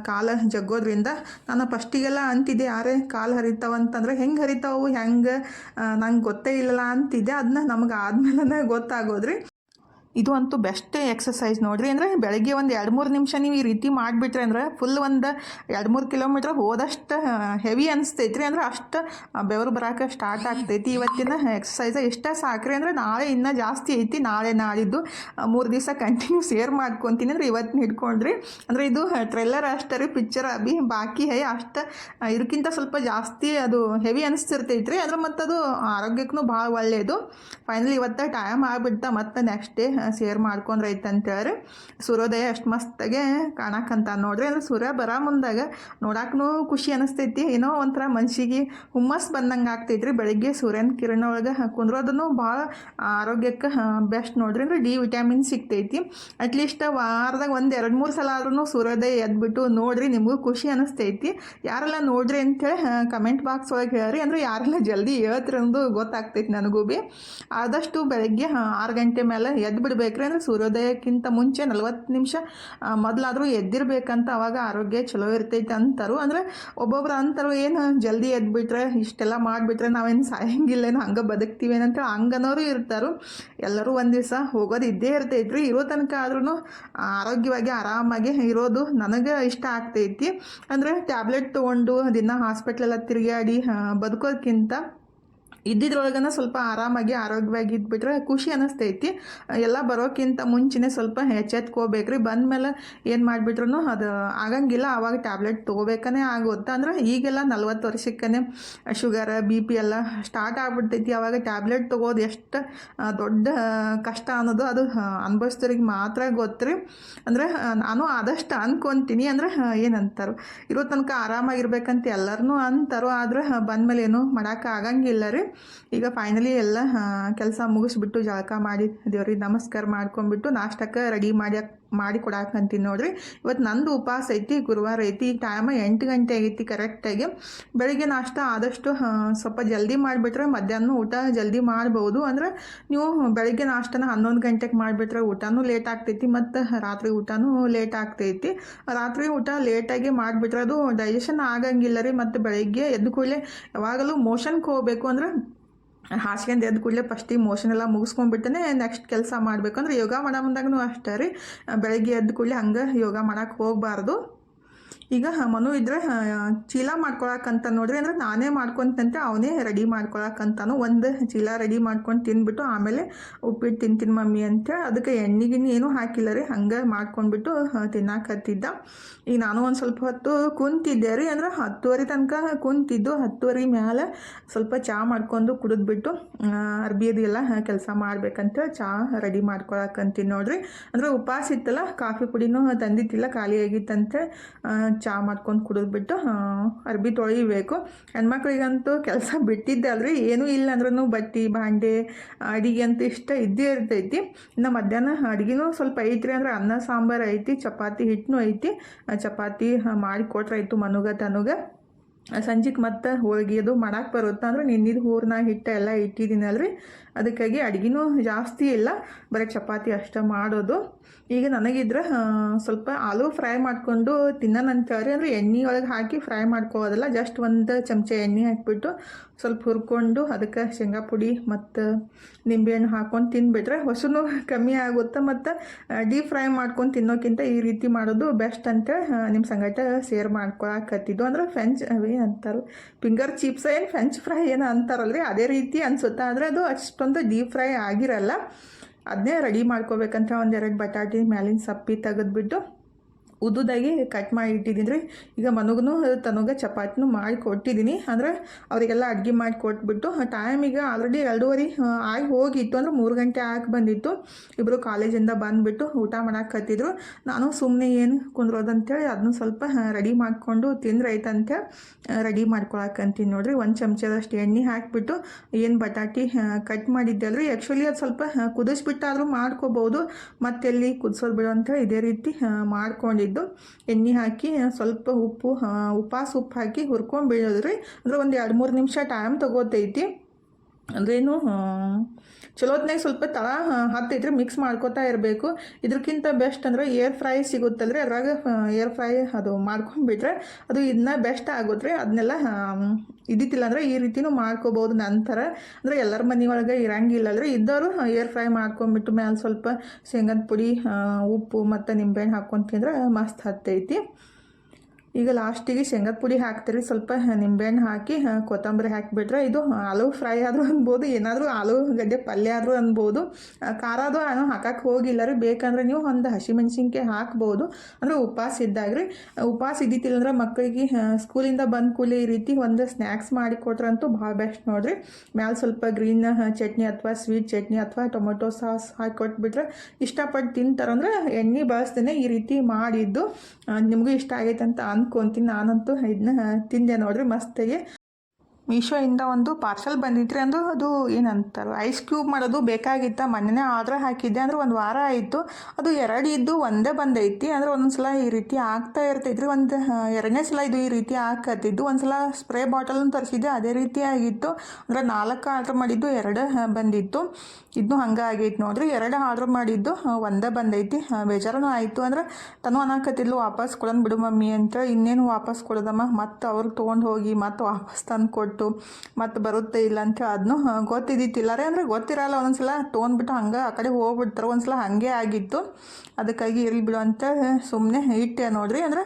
ಕಾಲು ಜಗ್ಗೋದ್ರಿಂದ ನಾನು ಫಸ್ಟಿಗೆಲ್ಲ ಅಂತಿದ್ದೆ ಯಾರೇ ಕಾಲು ಹರಿತಾವಂತಂದ್ರೆ ಹೆಂಗೆ ಹರಿತಾವು, ಹೆಂಗೆ ನಂಗೆ ಗೊತ್ತೇ ಇಲ್ಲಲ್ಲ ಅಂತಿದ್ದೆ ಅದನ್ನ ನಮಗೆ ಆದ್ಮೇಲೆ ಗೊತ್ತಾಗೋದ್ರಿ. ಇದು ಅಂತೂ ಬೆಸ್ಟ್ ಎಕ್ಸಸೈಸ್ ನೋಡಿರಿ. ಅಂದರೆ ಬೆಳಗ್ಗೆ ಒಂದು ಎರಡು ಮೂರು ನಿಮಿಷ ನೀವು ಈ ರೀತಿ ಮಾಡಿಬಿಟ್ರೆ ಅಂದ್ರೆ ಫುಲ್ ಒಂದು ಎರಡು ಮೂರು ಕಿಲೋಮೀಟ್ರ್ ಹೋದಷ್ಟು ಹೆವಿ ಅನಿಸ್ತೈತ್ರಿ. ಅಂದ್ರೆ ಅಷ್ಟು ಬೆವರು ಬರೋಕೆ ಸ್ಟಾರ್ಟ್ ಆಗ್ತೈತಿ. ಇವತ್ತಿನ ಎಕ್ಸಸೈಸ್ ಇಷ್ಟ ಸಾಕ್ರಿ ಅಂದರೆ ನಾಳೆ ಇನ್ನೂ ಜಾಸ್ತಿ ಐತಿ. ನಾಳೆ ನಾಳಿದ್ದು ಮೂರು ದಿವಸ ಕಂಟಿನ್ಯೂ ಸೇರ್ ಮಾಡ್ಕೊತೀನಿ ಅಂದ್ರೆ ಇವತ್ತಿನ ಹಿಡ್ಕೊಂಡ್ರಿ. ಅಂದರೆ ಇದು ಟ್ರೈಲರ್ ಅಷ್ಟೇ ರೀ ಪಿಕ್ಚರ್ ಅಭಿ. ಬಾಕಿ ಹೈ ಅಷ್ಟು ಇದಕ್ಕಿಂತ ಸ್ವಲ್ಪ ಜಾಸ್ತಿ ಅದು ಹೆವಿ ಅನಿಸ್ತಿರ್ತೈತ್ರಿ. ಅಂದ್ರೆ ಮತ್ತು ಅದು ಆರೋಗ್ಯಕ್ಕೂ ಭಾಳ ಒಳ್ಳೆಯದು ಫೈನಲಿ ಇವತ್ತು ಟೈಮ್ ಆಗಿಬಿಡ್ತಾ ಮತ್ತೆ ನೆಕ್ಸ್ಟ್ ಡೇ ಶೇರ್ ಮಾಡ್ಕೊಂಡ್ರೆ ಅಂತೇಳಿ ಸೂರ್ಯೋದಯ ಅಷ್ಟು ಮಸ್ತಾಗೆ ಕಾಣಕ್ಕಂತ ನೋಡ್ರಿ. ಅಂದ್ರೆ ಸೂರ್ಯ ಬರ ಮುಂದಾಗ ನೋಡಕ್ಕೂ ಖುಷಿ ಅನಿಸ್ತೈತಿ. ಏನೋ ಒಂಥರ ಮನ್ಸಿಗೆ ಹುಮ್ಮಸ್ ಬಂದಂಗೆ ಆಗ್ತೈತ್ರಿ ಬೆಳಗ್ಗೆ ಸೂರ್ಯನ ಕಿರಣ ಒಳಗೆ ಕುಂದ್ರೋದನ್ನು ಭಾಳ ಆರೋಗ್ಯಕ್ಕೆ ಬೆಸ್ಟ್ ನೋಡ್ರಿ. ಅಂದ್ರೆ ಡಿ ವಿಟಮಿನ್ ಸಿಗ್ತೈತಿ. ಅಟ್ಲೀಸ್ಟ್ ವಾರದಾಗ ಒಂದು ಎರಡು ಮೂರು ಸಲ ಆದ್ರೂ ಸೂರ್ಯೋದಯ ಎದ್ಬಿಟ್ಟು ನೋಡ್ರಿ, ನಿಮಗೂ ಖುಷಿ ಅನಿಸ್ತೈತಿ. ಯಾರೆಲ್ಲ ನೋಡ್ರಿ ಅಂತೇಳಿ ಕಮೆಂಟ್ ಬಾಕ್ಸ್ ಒಳಗೆ ಹೇಳ್ರಿ. ಅಂದ್ರೆ ಯಾರೆಲ್ಲ ಜಲ್ದಿ ಹೇಳ್ತಿರಂದು ಗೊತ್ತಾಗ್ತೈತಿ ನನಗೂ ಭೀ ಆದಷ್ಟು ಬೆಳಗ್ಗೆ ಆರು ಗಂಟೆ ಮೇಲೆ ಎದ್ದು ಬಿಡ್ಬೇಕ್ರಿ ಅಂದರೆ ಸೂರ್ಯೋದಯಕ್ಕಿಂತ ಮುಂಚೆ ನಲ್ವತ್ತು ನಿಮಿಷ ಮೊದಲಾದರೂ ಎದ್ದಿರ್ಬೇಕಂತ ಅವಾಗ ಆರೋಗ್ಯ ಚಲೋ ಇರ್ತೈತೆ ಅಂತಾರು. ಅಂದರೆ ಒಬ್ಬೊಬ್ರು ಅಂತಾರು, ಏನು ಜಲ್ದಿ ಎದ್ಬಿಟ್ರೆ, ಇಷ್ಟೆಲ್ಲ ಮಾಡಿಬಿಟ್ರೆ ನಾವೇನು ಸಾಯಂಗಿಲ್ಲೇನು ಹಂಗೆ ಬದುಕ್ತೀವಿ ಏನಂತ ಹಂಗನೋರು ಇರ್ತಾರು. ಎಲ್ಲರೂ ಒಂದು ದಿವಸ ಹೋಗೋದು ಇದ್ದೇ ಇರ್ತೈತ್ರಿ. ಇರೋ ತನಕ ಆದ್ರೂ ಆರೋಗ್ಯವಾಗಿ ಆರಾಮಾಗಿ ಇರೋದು ನನಗೆ ಇಷ್ಟ ಆಗ್ತೈತಿ. ಅಂದರೆ ಟ್ಯಾಬ್ಲೆಟ್ ತೊಗೊಂಡು ದಿನ ಹಾಸ್ಪಿಟ್ಲೆಲ್ಲ ತಿರುಗಾಡಿ ಬದುಕೋದಕ್ಕಿಂತ ಇದ್ದಿದ್ರೊಳಗನ ಸ್ವಲ್ಪ ಆರಾಮಾಗಿ ಆರೋಗ್ಯವಾಗಿ ಇದ್ಬಿಟ್ರೆ ಖುಷಿ ಅನ್ನಿಸ್ತೈತಿ ಎಲ್ಲ ಬರೋಕ್ಕಿಂತ ಮುಂಚೆನೇ ಸ್ವಲ್ಪ ಎಚ್ಚೆತ್ಕೋಬೇಕ್ರಿ. ಬಂದಮೇಲೆ ಏನು ಮಾಡಿಬಿಟ್ರು ಅದು ಆಗಂಗಿಲ್ಲ. ಆವಾಗ ಟ್ಯಾಬ್ಲೆಟ್ ತೊಗೋಬೇಕೇ ಆಗುತ್ತೆ ಅಂದ್ರೆ ಈಗೆಲ್ಲ ನಲ್ವತ್ತು ವರ್ಷಕ್ಕೇ ಶುಗರ್, ಬಿ ಪಿ ಎಲ್ಲ ಸ್ಟಾರ್ಟ್ ಆಗ್ಬಿಡ್ತೈತಿ. ಆವಾಗ ಟ್ಯಾಬ್ಲೆಟ್ ತೊಗೋದು ಎಷ್ಟು ದೊಡ್ಡ ಕಷ್ಟ ಅನ್ನೋದು ಅದು ಅನುಭವಿಸ್ದವ್ರಿಗೆ ಮಾತ್ರ ಗೊತ್ತ್ರಿ. ಅಂದರೆ ನಾನು ಆದಷ್ಟು ಅಂದ್ಕೊತೀನಿ ಅಂದ್ರೆ ಏನಂತಾರೋ. ಇರೋ ತನಕ ಆರಾಮಾಗಿರ್ಬೇಕಂತ ಎಲ್ಲರೂ ಅಂತಾರೋ. ಆದ್ರೆ ಬಂದಮೇಲೆ ಏನು ಮಾಡೋಕ್ಕಾಗಂಗಿಲ್ಲ ರೀ. ಈಗ ಫೈನಲಿ ಎಲ್ಲ ಕೆಲಸ ಮುಗಿಸ್ಬಿಟ್ಟು ಜಳಕ ಮಾಡಿ ದೇವ್ರಿಗೆ ನಮಸ್ಕಾರ ಮಾಡ್ಕೊಂಡ್ಬಿಟ್ಟು ನಾಷ್ಟಕ್ಕೆ ರೆಡಿ ಮಾಡಿ ಮಾಡಿ ಕೊಡಾಕಂತೀನಿ ನೋಡ್ರಿ. ಇವತ್ತು ನಂದು ಉಪವಾಸ ಐತಿ, ಗುರುವಾರ ಐತಿ ಟೈಮ್ ಎಂಟು ಗಂಟೆ ಆಗೈತಿ ಕರೆಕ್ಟಾಗಿ ಬೆಳಿಗ್ಗೆ ನಾಷ್ಟ ಆದಷ್ಟು ಸ್ವಲ್ಪ ಜಲ್ದಿ ಮಾಡಿಬಿಟ್ರೆ ಮಧ್ಯಾಹ್ನ ಊಟ ಜಲ್ದಿ ಮಾಡ್ಬೋದು. ಅಂದ್ರೆ ನೀವು ಬೆಳಿಗ್ಗೆ ನಾಷ್ಟನ ಹನ್ನೊಂದು ಗಂಟೆಗೆ ಮಾಡಿಬಿಟ್ರೆ ಊಟನೂ ಲೇಟ್ ಆಗ್ತೈತಿ, ಮತ್ತು ರಾತ್ರಿ ಊಟನೂ ಲೇಟ್ ಆಗ್ತೈತಿ. ರಾತ್ರಿ ಊಟ ಲೇಟಾಗಿ ಮಾಡಿಬಿಟ್ರೆ ಅದು ಡೈಜೆಷನ್ ಆಗಂಗಿಲ್ಲ ರೀ, ಮತ್ತು ಬೆಳಿಗ್ಗೆ ಎದ್ದು ಕೂಡಲೇ ಯಾವಾಗಲೂ ಮೋಷನ್ಗೆ ಹೋಗಬೇಕು ಅಂದ್ರೆ ಹಾಸ್ಕೊಂಡು ಎದ್ದು ಕೂಡಲೇ ಫಸ್ಟಿಗೆ ಮೋಷನ್ ಎಲ್ಲ ಮುಗಿಸ್ಕೊಂಡ್ಬಿಟ್ಟನೆ ನೆಕ್ಸ್ಟ್ ಕೆಲಸ ಮಾಡಬೇಕಂದ್ರೆ ಯೋಗ ಮಾಡೋ ಮುಂದಾಗೂ ಅಷ್ಟೇ ರೀ. ಬೆಳಗ್ಗೆ ಎದ್ದು ಕೂಡಲೇ ಹಂಗೆ ಯೋಗ ಮಾಡೋಕ್ಕೆ ಹೋಗಬಾರ್ದು. ಈಗ ಮನು ಇದ್ರೆ ಚೀಲ ಮಾಡ್ಕೊಳಕಂತ ನೋಡ್ರಿ. ಅಂದ್ರೆ ನಾನೇ ಮಾಡ್ಕೊಂತಂತೆ, ಅವನೇ ರೆಡಿ ಮಾಡ್ಕೊಳಕಂತಾನು ಒಂದು ಚೀಲ ರೆಡಿ ಮಾಡ್ಕೊಂಡು ತಿಂದ್ಬಿಟ್ಟು ಆಮೇಲೆ ಉಪ್ಪಿಟ್ಟು ತಿಂತೀನಿ ಮಮ್ಮಿ ಅಂತ ಅದಕ್ಕೆ ಎಣ್ಣೆಗಿನ ಏನು ಹಾಕಿಲ್ಲ ರೀ. ಹಂಗೆ ಮಾಡ್ಕೊಂಡ್ಬಿಟ್ಟು ತಿನ್ನಾಕತ್ತಿದ್ದ. ಈಗ ನಾನು ಒಂದು ಸ್ವಲ್ಪ ಹೊತ್ತು ಕುಂತಿದ್ದೆ ರೀ. ಅಂದ್ರೆ ಹತ್ತುವರೆ ತನಕ ಕುಂತಿದ್ದು. ಹತ್ತುವರೆ ಮೇಲೆ ಸ್ವಲ್ಪ ಚಹಾ ಮಾಡ್ಕೊಂಡು ಕುಡಿದ್ಬಿಟ್ಟು ಅರ್ಬಿ ಅದು ಎಲ್ಲ ಕೆಲಸ ಮಾಡ್ಬೇಕಂತ ಚಹಾ ರೆಡಿ ಮಾಡ್ಕೊಳಕಂತೀನಿ ನೋಡ್ರಿ. ಅಂದ್ರೆ ಉಪವಾಸ ಇತ್ತಲ್ಲ, ಕಾಫಿ ಪುಡಿನೂ ತಂದಿತ್ತಿಲ್ಲ ಖಾಲಿ ಆಗಿತ್ತಂತ ಚಹಾ ಮಾಡ್ಕೊಂಡು ಕುಡಿದ್ಬಿಟ್ಟು ಅರ್ಬಿ ತೊಳಿಬೇಕು. ಹೆಣ್ಮಕ್ಳಿಗಂತೂ ಕೆಲಸ ಬಿಟ್ಟಿದ್ದೆ ಅಲ್ರಿ. ಏನೂ ಇಲ್ಲ ಅಂದ್ರೂ ಬಟ್ಟೆ, ಬಾಂಡೆ, ಅಡಿಗೆ ಅಂತ ಇಷ್ಟ ಇದ್ದೇ ಇರ್ತೈತಿ. ಇನ್ನು ಮಧ್ಯಾಹ್ನ ಅಡುಗೆನೂ ಸ್ವಲ್ಪ ಐತ್ರಿ ಅಂದ್ರೆ ಅನ್ನ, ಸಾಂಬಾರು ಐತಿ, ಚಪಾತಿ ಹಿಟ್ಟನು ಐತಿ. ಚಪಾತಿ ಮಾಡಿ ಕೊಟ್ರಾಯ್ತು ಮನುಗ ತನುಗ. ಸಂಜೆಗೆ ಮತ್ತೆ ಹೋಳಿಗೆ ಅದು ಮಾಡಕ್ಕೆ ಬರುತ್ತೆ ಅಂದ್ರೆ ನಿನ್ನಿದ್ ಹೂರ್ನ ಹಿಟ್ಟು ಎಲ್ಲ ಇಟ್ಟಿದ್ದೀನಲ್ರಿ ಅದಕ್ಕಾಗಿ ಅಡುಗೆನೂ ಜಾಸ್ತಿ ಇಲ್ಲ. ಬರೀ ಚಪಾತಿ ಅಷ್ಟೇ ಮಾಡೋದು. ಈಗ ನನಗಿದ್ರೆ ಸ್ವಲ್ಪ ಆಲೂ ಫ್ರೈ ಮಾಡಿಕೊಂಡು ತಿನ್ನೋಣಂತೇಳಿ ಅಂದರೆ ಎಣ್ಣೆ ಒಳಗೆ ಹಾಕಿ ಫ್ರೈ ಮಾಡ್ಕೋದಲ್ಲ ಜಸ್ಟ್ ಒಂದು ಚಮಚ ಎಣ್ಣೆ ಹಾಕಿಬಿಟ್ಟು ಸ್ವಲ್ಪ ಹುರ್ಕೊಂಡು ಅದಕ್ಕೆ ಶೇಂಗಾ ಪುಡಿ ಮತ್ತು ನಿಂಬೆಹಣ್ಣು ಹಾಕ್ಕೊಂಡು ತಿನ್ಬಿಟ್ರೆ ಹೊಸನು ಕಮ್ಮಿ ಆಗುತ್ತೆ ಮತ್ತು ಡೀಪ್ ಫ್ರೈ ಮಾಡ್ಕೊಂಡು ತಿನ್ನೋಕ್ಕಿಂತ ಈ ರೀತಿ ಮಾಡೋದು ಬೆಸ್ಟ್ ಅಂತ ನಿಮ್ಮ ಸಂಗಟ ಶೇರ್ ಮಾಡ್ಕೊಳಕತ್ತಿದ್ದು. ಅಂದ್ರೆ ಫ್ರೆಂಚ್ ಏನು ಫಿಂಗರ್ ಚಿಪ್ಸ್ ಏನು ಫ್ರೆಂಚ್ ಫ್ರೈ ಏನು ಅಂತಾರಲ್ರಿ? ಅದೇ ರೀತಿ ಅನ್ಸುತ್ತೆ. ಆದರೆ ಅದು ಅಷ್ಟೊಂದು ಡೀಪ್ ಫ್ರೈ ಆಗಿರಲ್ಲ. ಅದನ್ನೇ ರೆಡಿ ಮಾಡ್ಕೋಬೇಕಂತ ಒಂದೆರಡು ಬಟಾಟೆ ಮ್ಯಾಲಿನ ಸಪ್ಪಿ ತೆಗೆದ್ಬಿಟ್ಟು ಉದ್ದುದಾಗಿ ಕಟ್ ಮಾಡಿ ಇಟ್ಟಿದ್ದೀನಿ ರೀ. ಈಗ ಮನಗೂ ತನಗೆ ಚಪಾತಿನೂ ಮಾಡಿ ಕೊಟ್ಟಿದ್ದೀನಿ. ಅಂದರೆ ಅವರಿಗೆಲ್ಲ ಅಡುಗೆ ಮಾಡಿ ಕೊಟ್ಬಿಟ್ಟು ಟೈಮ್ ಈಗ ಆಲ್ರೆಡಿ ಎರಡೂವರೆ ಆಗಿ ಹೋಗಿತ್ತು ಅಂದ್ರೆ ಮೂರು ಗಂಟೆ ಆಗಿ ಬಂದಿತ್ತು. ಇಬ್ಬರು ಕಾಲೇಜಿಂದ ಬಂದುಬಿಟ್ಟು ಊಟ ಮಾಡಾಕತ್ತಿದ್ರು ನಾನು ಸುಮ್ಮನೆ ಏನು ಕುಂದ್ರೋದಂತೇಳಿ ಅದನ್ನು ಸ್ವಲ್ಪ ರೆಡಿ ಮಾಡಿಕೊಂಡು ತಿಂದ್ರೆ ಐತಂತ ರೆಡಿ ಮಾಡ್ಕೊಳಕಂತೀನಿ ನೋಡಿರಿ. ಒಂದು ಚಮಚದಷ್ಟು ಎಣ್ಣೆ ಹಾಕಿಬಿಟ್ಟು ಏನು ಬಟಾಟಿ ಕಟ್ ಮಾಡಿದ್ದಲ್ರಿ ಆ್ಯಕ್ಚುಲಿ ಅದು ಸ್ವಲ್ಪ ಕುದಿಸ್ಬಿಟ್ಟಾದರೂ ಮಾಡ್ಕೋಬೋದು. ಮತ್ತೆಲ್ಲಿ ಕುದಿಸೋದು ಬಿಡು ಅಂತ ಇದೇ ರೀತಿ ಆ, ಮಾಡ್ಕೊಂಡಿದ್ದು ಎಣ್ಣೆ ಹಾಕಿ ಸ್ವಲ್ಪ ಉಪ್ಪು ಉಪಾಸು ಉಪ್ಪು ಹಾಕಿ ಹುರ್ಕೊಂಡು ರೀ ಅಂದ್ರೆ ಒಂದು ಎರಡು ಮೂರು ನಿಮಿಷ ಟೈಮ್ ತಗೋತೈತಿ ಅಂದ್ರೇನು ಚಲೋತ್ನಾಗ ಸ್ವಲ್ಪ ತಳ ಹತ್ತೈತ್ರಿ ಮಿಕ್ಸ್ ಮಾಡ್ಕೋತಾ ಇರಬೇಕು. ಇದಕ್ಕಿಂತ ಬೆಸ್ಟ್ ಅಂದ್ರೆ ಏರ್ ಫ್ರೈ ಸಿಗುತ್ತಲ್ರಿ. ಅದ್ರಾಗ ಏರ್ ಫ್ರೈ ಅದು ಮಾಡ್ಕೊಂಡ್ಬಿಟ್ರೆ ಅದು ಇದನ್ನ ಬೆಸ್ಟ್ ಆಗುತ್ತೆ ಅದನ್ನೆಲ್ಲ ಇದ್ದಿತ್ತಿಲ್ಲ ಅಂದ್ರೆ ಈ ರೀತಿನೂ ಮಾಡ್ಕೋಬೋದು. ನಂತರ ಅಂದರೆ ಎಲ್ಲರ ಮನೆ ಒಳಗೆ ಅಂದರೆ ಇದ್ದವರು ಏರ್ ಫ್ರೈ ಮಾಡ್ಕೊಂಬಿಟ್ಟು ಮ್ಯಾಲೆ ಸ್ವಲ್ಪ ಶೇಂಗದ ಪುಡಿ ಉಪ್ಪು ಮತ್ತು ನಿಂಬೆಹಣ್ಣು ಹಾಕ್ಕೊಂಡು ತಿಂದ್ರೆ ಮಸ್ತ್ ಹತ್ತೈತಿ. ಈಗ ಲಾಸ್ಟಿಗೆ ಶೇಂಗದ ಪುಡಿ ಹಾಕ್ತೀರಿ. ಸ್ವಲ್ಪ ನಿಂಬೆಹಣ್ಣು ಹಾಕಿ ಕೊತ್ತಂಬರಿ ಹಾಕಿಬಿಟ್ರೆ ಇದು ಆಲೂ ಫ್ರೈ ಆದರೂ ಅನ್ಬೋದು, ಏನಾದರೂ ಆಲೂಗಡ್ಡೆ ಪಲ್ಯ ಆದರೂ ಅನ್ಬೋದು. ಖಾರ ಅದು ಹಾಕಕ್ಕೆ ಹೋಗಿಲ್ಲ ರೀ. ಬೇಕಂದ್ರೆ ನೀವು ಒಂದು ಹಸಿಮೆಣ್ಸಿನ್ಕಾಯಿ ಹಾಕ್ಬೋದು. ಅಂದರೆ ಉಪವಾಸ ಇದ್ದಾಗ ರೀ. ಉಪವಾಸ ಇದ್ದಿತ್ತಿಲ್ಲ ಅಂದ್ರೆ ಮಕ್ಕಳಿಗೆ ಸ್ಕೂಲಿಂದ ಬಂದ ಕೂಲಿ ಈ ರೀತಿ ಒಂದು ಸ್ನ್ಯಾಕ್ಸ್ ಮಾಡಿ ಕೊಟ್ರಂತೂ ಭಾಳ ಬೆಸ್ಟ್ ನೋಡಿರಿ. ಮ್ಯಾಲೆ ಸ್ವಲ್ಪ ಗ್ರೀನ್ ಚಟ್ನಿ ಅಥವಾ ಸ್ವೀಟ್ ಚಟ್ನಿ ಅಥವಾ ಟೊಮೊಟೊ ಸಾಸ್ ಹಾಕಿ ಕೊಟ್ಬಿಟ್ರೆ ಇಷ್ಟಪಟ್ಟು ತಿಂತಾರಂದ್ರೆ ಎಣ್ಣೆ ಬಳಸ್ತೇನೆ ಈ ರೀತಿ ಮಾಡಿದ್ದು ನಿಮಗೂ ಇಷ್ಟ ಆಗೈತೆ ಅಂತ ಅನ್ಕೊಂತೀನಿ. ನಾನಂತೂ ಇದನ್ನ ತಿಂದೆ ನೋಡ್ರಿ ಮಸ್ತಾಗಿ. ಮೀಶೋಯಿಂದ ಒಂದು ಪಾರ್ಸಲ್ ಬಂದಿತ್ತು ರೀ ಅಂದ್ರೆ ಅದು ಏನಂತಾರೆ ಐಸ್ ಕ್ಯೂಬ್ ಮಾಡೋದು ಬೇಕಾಗಿತ್ತ? ಮೊನ್ನೆ ಆರ್ಡ್ರ್ ಹಾಕಿದ್ದೆ ಅಂದ್ರೆ ಒಂದು ವಾರ ಆಯಿತು. ಅದು ಎರಡು ಇದ್ದು ಒಂದೇ ಬಂದೈತಿ. ಅಂದ್ರೆ ಒಂದೊಂದು ಸಲ ಈ ರೀತಿ ಆಗ್ತಾ ಇರ್ತೈತ್ರಿ. ಒಂದು ಎರಡನೇ ಸಲ ಇದು ಈ ರೀತಿ ಹಾಕತ್ತಿದ್ದು ಒಂದು ಸಲ ಸ್ಪ್ರೇ ಬಾಟಲ್ ತರಿಸಿದ್ದೆ, ಅದೇ ರೀತಿ ಆಗಿತ್ತು. ಅಂದ್ರೆ ನಾಲ್ಕು ಆರ್ಡ್ರ್ ಮಾಡಿದ್ದು, ಎರಡು ಬಂದಿತ್ತು. ಇದನ್ನು ಹಂಗೆ ಆಗೈತೆ ನೋಡ್ರಿ. ಎರಡು ಆರ್ಡ್ರ್ ಮಾಡಿದ್ದು ಒಂದೇ ಬಂದೈತಿ. ಬೇಜಾರನೂ ಆಯಿತು. ಅಂದ್ರೆ ತನು ಅನ್ನಕತ್ತಿದ್ಲು ವಾಪಸ್ ಕೊಡೋಣ ಬಿಡು ಮಮ್ಮಿ ಅಂತ. ಇನ್ನೇನು ವಾಪಸ್ ಕೊಡೋದಮ್ಮ? ಮತ್ತು ಅವ್ರು ತೊಗೊಂಡು ಹೋಗಿ, ಮತ್ತು ವಾಪಸ್ ತಂದು ಕೊಟ್ಟು ಮತ್ತು ಬರುತ್ತೆ ಇಲ್ಲ ಅಂತ ಅದನ್ನು ಗೊತ್ತಿದ್ದಿತ್ತಿಲ್ಲ ರೀ ಅಂದರೆ ಗೊತ್ತಿರಲ್ಲ ಒಂದೊಂದ್ಸಲ ತೊಗೊಂಡ್ಬಿಟ್ಟು ಹಂಗೆ ಆ ಕಡೆ ಹೋಗ್ಬಿಡ್ತಾರೆ ಒಂದ್ಸಲ ಹಾಗೆ ಆಗಿತ್ತು. ಅದಕ್ಕಾಗಿ ಇರಲಿ ಬಿಡು ಅಂತ ಸುಮ್ಮನೆ ಇಟ್ಟೆ ನೋಡ್ರಿ. ಅಂದರೆ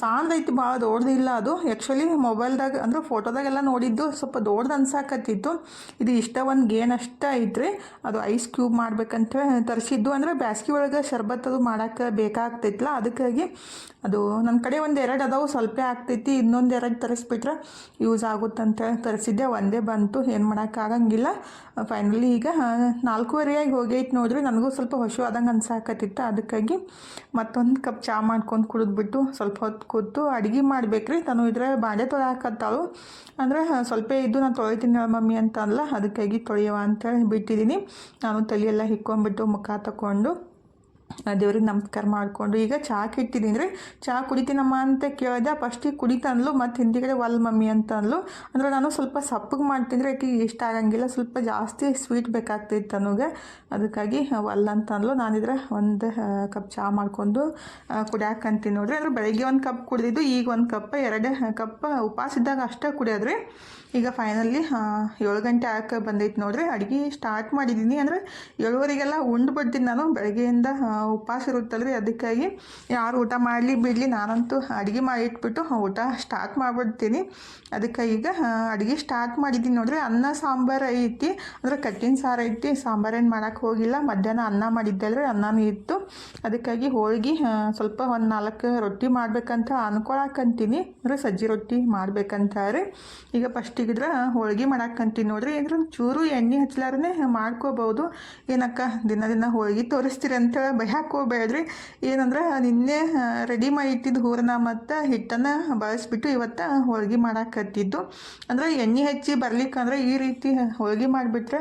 ಸಾಂದೈತಿ ಭಾಳ ದೊಡ್ಡದಿಲ್ಲ ಅದು. ಆ್ಯಕ್ಚುಲಿ ಮೊಬೈಲ್ದಾಗ ಅಂದ್ರೆ ಫೋಟೋದಾಗೆಲ್ಲ ನೋಡಿದ್ದು ಸ್ವಲ್ಪ ದೊಡ್ಡದು ಅನ್ಸಾಕತ್ತಿತ್ತು. ಇದು ಇಷ್ಟ ಒಂದು ಗೇನ್ ಅಷ್ಟೇ ಐತ್ರಿ. ಅದು ಐಸ್ ಕ್ಯೂಬ್ ಮಾಡ್ಬೇಕಂತ ತರಿಸಿದ್ದು. ಅಂದರೆ ಬ್ಯಾಸ್ಗೆ ಒಳಗೆ ಶರ್ಬತ್ ಅದು ಮಾಡೋಕ್ಕೆ ಬೇಕಾಗ್ತೈತಲ್ಲ ಅದಕ್ಕಾಗಿ ಅದು ನನ್ನ ಕಡೆ ಒಂದು ಎರಡು ಅದಾವು. ಸ್ವಲ್ಪ ಆಗ್ತೈತಿ, ಇನ್ನೊಂದು ಎರಡು ತರಿಸ್ಬಿಟ್ರೆ ಯೂಸ್ ಆಗುತ್ತಂತ ತರಿಸಿದ್ದೆ, ಒಂದೇ ಬಂತು, ಏನು ಮಾಡೋಕ್ಕಾಗಂಗಿಲ್ಲ ಫೈನಲಿ ಈಗ ನಾಲ್ಕೂವರೆಯಾಗಿ ಹೋಗೈತೆ ನೋಡ್ರಿ, ನನಗೂ ಸ್ವಲ್ಪ ಹೊಸು ಆದಂಗೆ ಅನ್ಸಾಕತ್ತಿತ್ತು. ಅದಕ್ಕಾಗಿ ಮತ್ತೊಂದು ಕಪ್ ಚಹಾ ಮಾಡ್ಕೊಂಡು ಕುಡಿದ್ಬಿಟ್ಟು ಸ್ವಲ್ಪ ಹೊತ್ತು ಕೂತು ಅಡುಗೆ ಮಾಡ್ಬೇಕ್ರಿ. ತಾನು ಇದ್ರೆ ಬಾಂಡೆ ತೊಳಾಕತ್ತಾಳು. ಅಂದರೆ ಸ್ವಲ್ಪ ಇದ್ದು ನಾನು ತೊಳಿತೀನಿ ಮಮ್ಮಿ ಅಂತ ಅಲ್ಲ ಅದಕ್ಕಾಗಿ ತೊಳೆಯುವ ಅಂತ ಬಿಟ್ಟಿದ್ದೀನಿ. ನಾನು ತಲೆಯೆಲ್ಲ ಹಿಕ್ಕೊಂಬಿಟ್ಟು ಮುಖ ತಗೊಂಡು ದೇವ್ರಿಗೆ ನಮಸ್ಕಾರ ಮಾಡಿಕೊಂಡು, ಈಗ ಚಹಾ ಕಿಟ್ಟಿದ್ದೀನಿ ಅಂದರೆ ಚಹಾ ಕುಡಿತೀನಮ್ಮ ಅಂತ ಕೇಳಿದೆ ಫಸ್ಟಿಗೆ ಕುಡಿತಂದ್ಲು ಮತ್ತು ಹಿಂದಿಗಡೆ ಒಲ್ ಮಮ್ಮಿ ಅಂತ ಅಂದ್ಲು. ಅಂದ್ರೆ ನಾನು ಸ್ವಲ್ಪ ಸಪ್ಪಗೆ ಮಾಡ್ತಿದ್ರೆ ಆಕೆಗೆ ಇಷ್ಟ ಆಗಂಗಿಲ್ಲ, ಸ್ವಲ್ಪ ಜಾಸ್ತಿ ಸ್ವೀಟ್ ಬೇಕಾಗ್ತಿತ್ತು ತನಗೆ ಅದಕ್ಕಾಗಿ ಒಲ್ ಅಂತ ಅಂದ್ಲು. ನಾನಿದ್ರೆ ಒಂದು ಕಪ್ ಚಹಾ ಮಾಡ್ಕೊಂಡು ಕುಡಿಯಾಕಂತೀನಿ ನೋಡ್ರಿ. ಅಂದ್ರೆ ಬೆಳಗ್ಗೆ ಒಂದು ಕಪ್ ಕುಡಿದಿದ್ದು, ಈಗ ಒಂದು ಕಪ್, ಎರಡು ಕಪ್ ಉಪವಾಸ ಇದ್ದಾಗ ಅಷ್ಟೇ ಕುಡಿಯೋದ್ರಿ. ಈಗ ಫೈನಲಿ ಏಳು ಗಂಟೆ ಆಕ ಬಂದೈತೆ ನೋಡ್ರಿ. ಅಡುಗೆ ಸ್ಟಾರ್ಟ್ ಮಾಡಿದ್ದೀನಿ ಅಂದರೆ ಏಳುವರೆಗೆಲ್ಲ ಉಂಡು ಬಿಡ್ತೀನಿ ನಾನು. ಬೆಳಗ್ಗೆಯಿಂದ ಉಪವಾಸ ಇರುತ್ತಲ್ರಿ ಅದಕ್ಕಾಗಿ. ಯಾರು ಊಟ ಮಾಡಲಿ ಬಿಡಲಿ ನಾನಂತೂ ಅಡುಗೆ ಮಾಡಿಟ್ಬಿಟ್ಟು ಊಟ ಸ್ಟಾರ್ಟ್ ಮಾಡಿಬಿಡ್ತೀನಿ. ಅದಕ್ಕೆ ಈಗ ಅಡುಗೆ ಸ್ಟಾರ್ಟ್ ಮಾಡಿದ್ದೀನಿ ನೋಡ್ರಿ. ಅನ್ನ, ಸಾಂಬಾರು ಐತಿ. ಅಂದರೆ ಕಟ್ಟಿನ ಸಾರು ಐತಿ. ಸಾಂಬಾರೇನು ಮಾಡೋಕ್ಕೆ ಹೋಗಿಲ್ಲ. ಮಧ್ಯಾಹ್ನ ಅನ್ನ ಮಾಡಿದ್ದಲ್ರಿ. ಅನ್ನನೂ ಇತ್ತು. ಅದಕ್ಕಾಗಿ ಹೋಳಿಗೆ ಸ್ವಲ್ಪ ಒಂದು ನಾಲ್ಕು ರೊಟ್ಟಿ ಮಾಡಬೇಕಂತ ಅನ್ಕೊಳಕಂತೀನಿ. ಅಂದರೆ ಸಜ್ಜಿ ರೊಟ್ಟಿ ಮಾಡಬೇಕಂತಾರೆ ಈಗ ಫಸ್ಟಿಗಿದ್ರೆ ಹೋಳ್ಗೆ ಮಾಡಕ್ಕಂತೀನಿ ನೋಡ್ರಿ. ಇದ್ರ ಚೂರು ಎಣ್ಣೆ ಹಚ್ಲಾರನೆ ಮಾಡ್ಕೋಬೋದು ಏನಕ್ಕ, ದಿನ ದಿನ ಹೋಳ್ಗೆ ತೋರಿಸ್ತೀರಿ ಅಂತ ಭಯ ಹೋಗ್ಬೇಡ್ರಿ ಏನಂದ್ರೆ, ನಿನ್ನೆ ರೆಡಿ ಮಾಡಿ ಇಟ್ಟಿದ್ದು ಹೂರನ್ನ ಮತ್ತು ಹಿಟ್ಟನ್ನು ಬಳಸ್ಬಿಟ್ಟು ಇವತ್ತು ಹೋಳ್ಗೆ ಮಾಡಾಕತ್ತಿದ್ದು. ಅಂದರೆ ಎಣ್ಣೆ ಹಚ್ಚಿ ಬರ್ಲಿಕ್ಕಂದ್ರೆ ಈ ರೀತಿ ಹೋಳ್ಗೆ ಮಾಡಿಬಿಟ್ರೆ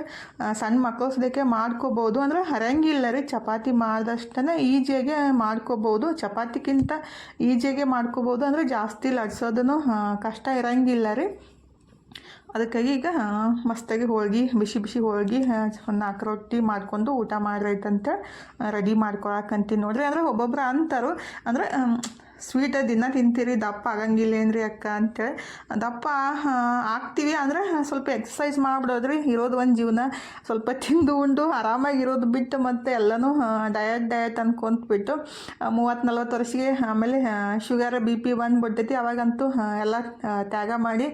ಸಣ್ಣ ಮಕ್ಕಳು ಸದಕ್ಕೆ ಮಾಡ್ಕೋಬೋದು ಅಂದ್ರೆ ಹರಂಗಿಲ್ಲ ರೀ, ಚಪಾತಿ ಮಾಡಿದಷ್ಟೇ ಈಜಿಯಾಗೆ ಮಾಡ್ಕೋಬೋದು ಚಪಾತಿಗಿಂತ ಈಜಿಯಾಗೆ ಮಾಡ್ಕೋಬೋದು ಅಂದರೆ ಜಾಸ್ತಿ ಲಟ್ಸೋದನ್ನು ಕಷ್ಟ ಇರಂಗಿಲ್ಲ ರೀ. ಅದಕ್ಕಾಗಿ ಈಗ ಮಸ್ತಾಗಿ ಹೋಳ್ಗೆ, ಬಿಸಿ ಬಿಸಿ ಹೋಳ್ಗೆ ನಾಲ್ಕು ರೊಟ್ಟಿ ಮಾಡ್ಕೊಂಡು ಊಟ ಮಾಡ್ರೈತಂತ ರೆಡಿ ಮಾಡ್ಕೊಳಕಂತೀನಿ ನೋಡ್ರಿ. ಅಂದ್ರೆ ಒಬ್ಬೊಬ್ರು ಅಂತಾರು, ಅಂದ್ರೆ ಸ್ವೀಟ್ ದಿನ ತಿಂತೀರಿ, ದಪ್ಪ ಆಗಂಗಿಲ್ಲ ಏನ್ರಿ ಅಕ್ಕ ಅಂತೇಳಿ ದಪ್ಪ ಆಗ್ತೀವಿ ಅಂದ್ರೆ ಸ್ವಲ್ಪ ಎಕ್ಸಸೈಸ್ ಮಾಡಿಬಿಡೋದ್ರಿ. ಇರೋದು ಒಂದು ಜೀವನ. ಸ್ವಲ್ಪ ತಿಂದು ಉಂಡು, ಆರಾಮಾಗಿ ಇರೋದು ಬಿಟ್ಟು ಮತ್ತೆ ಎಲ್ಲನೂ ಡಯಟ್ ಡಯಟ್ ಅನ್ಕೊಂತ್ಬಿಟ್ಟು ಮೂವತ್ತು ನಲ್ವತ್ತು ವರ್ಷಕ್ಕೆ ಆಮೇಲೆ ಶುಗರ್ ಬಿ ಪಿ ಬಂದ್ಬಿಡ್ತೈತಿ. ಅವಾಗಂತೂ ಎಲ್ಲ ತ್ಯಾಗ ಮಾಡಿ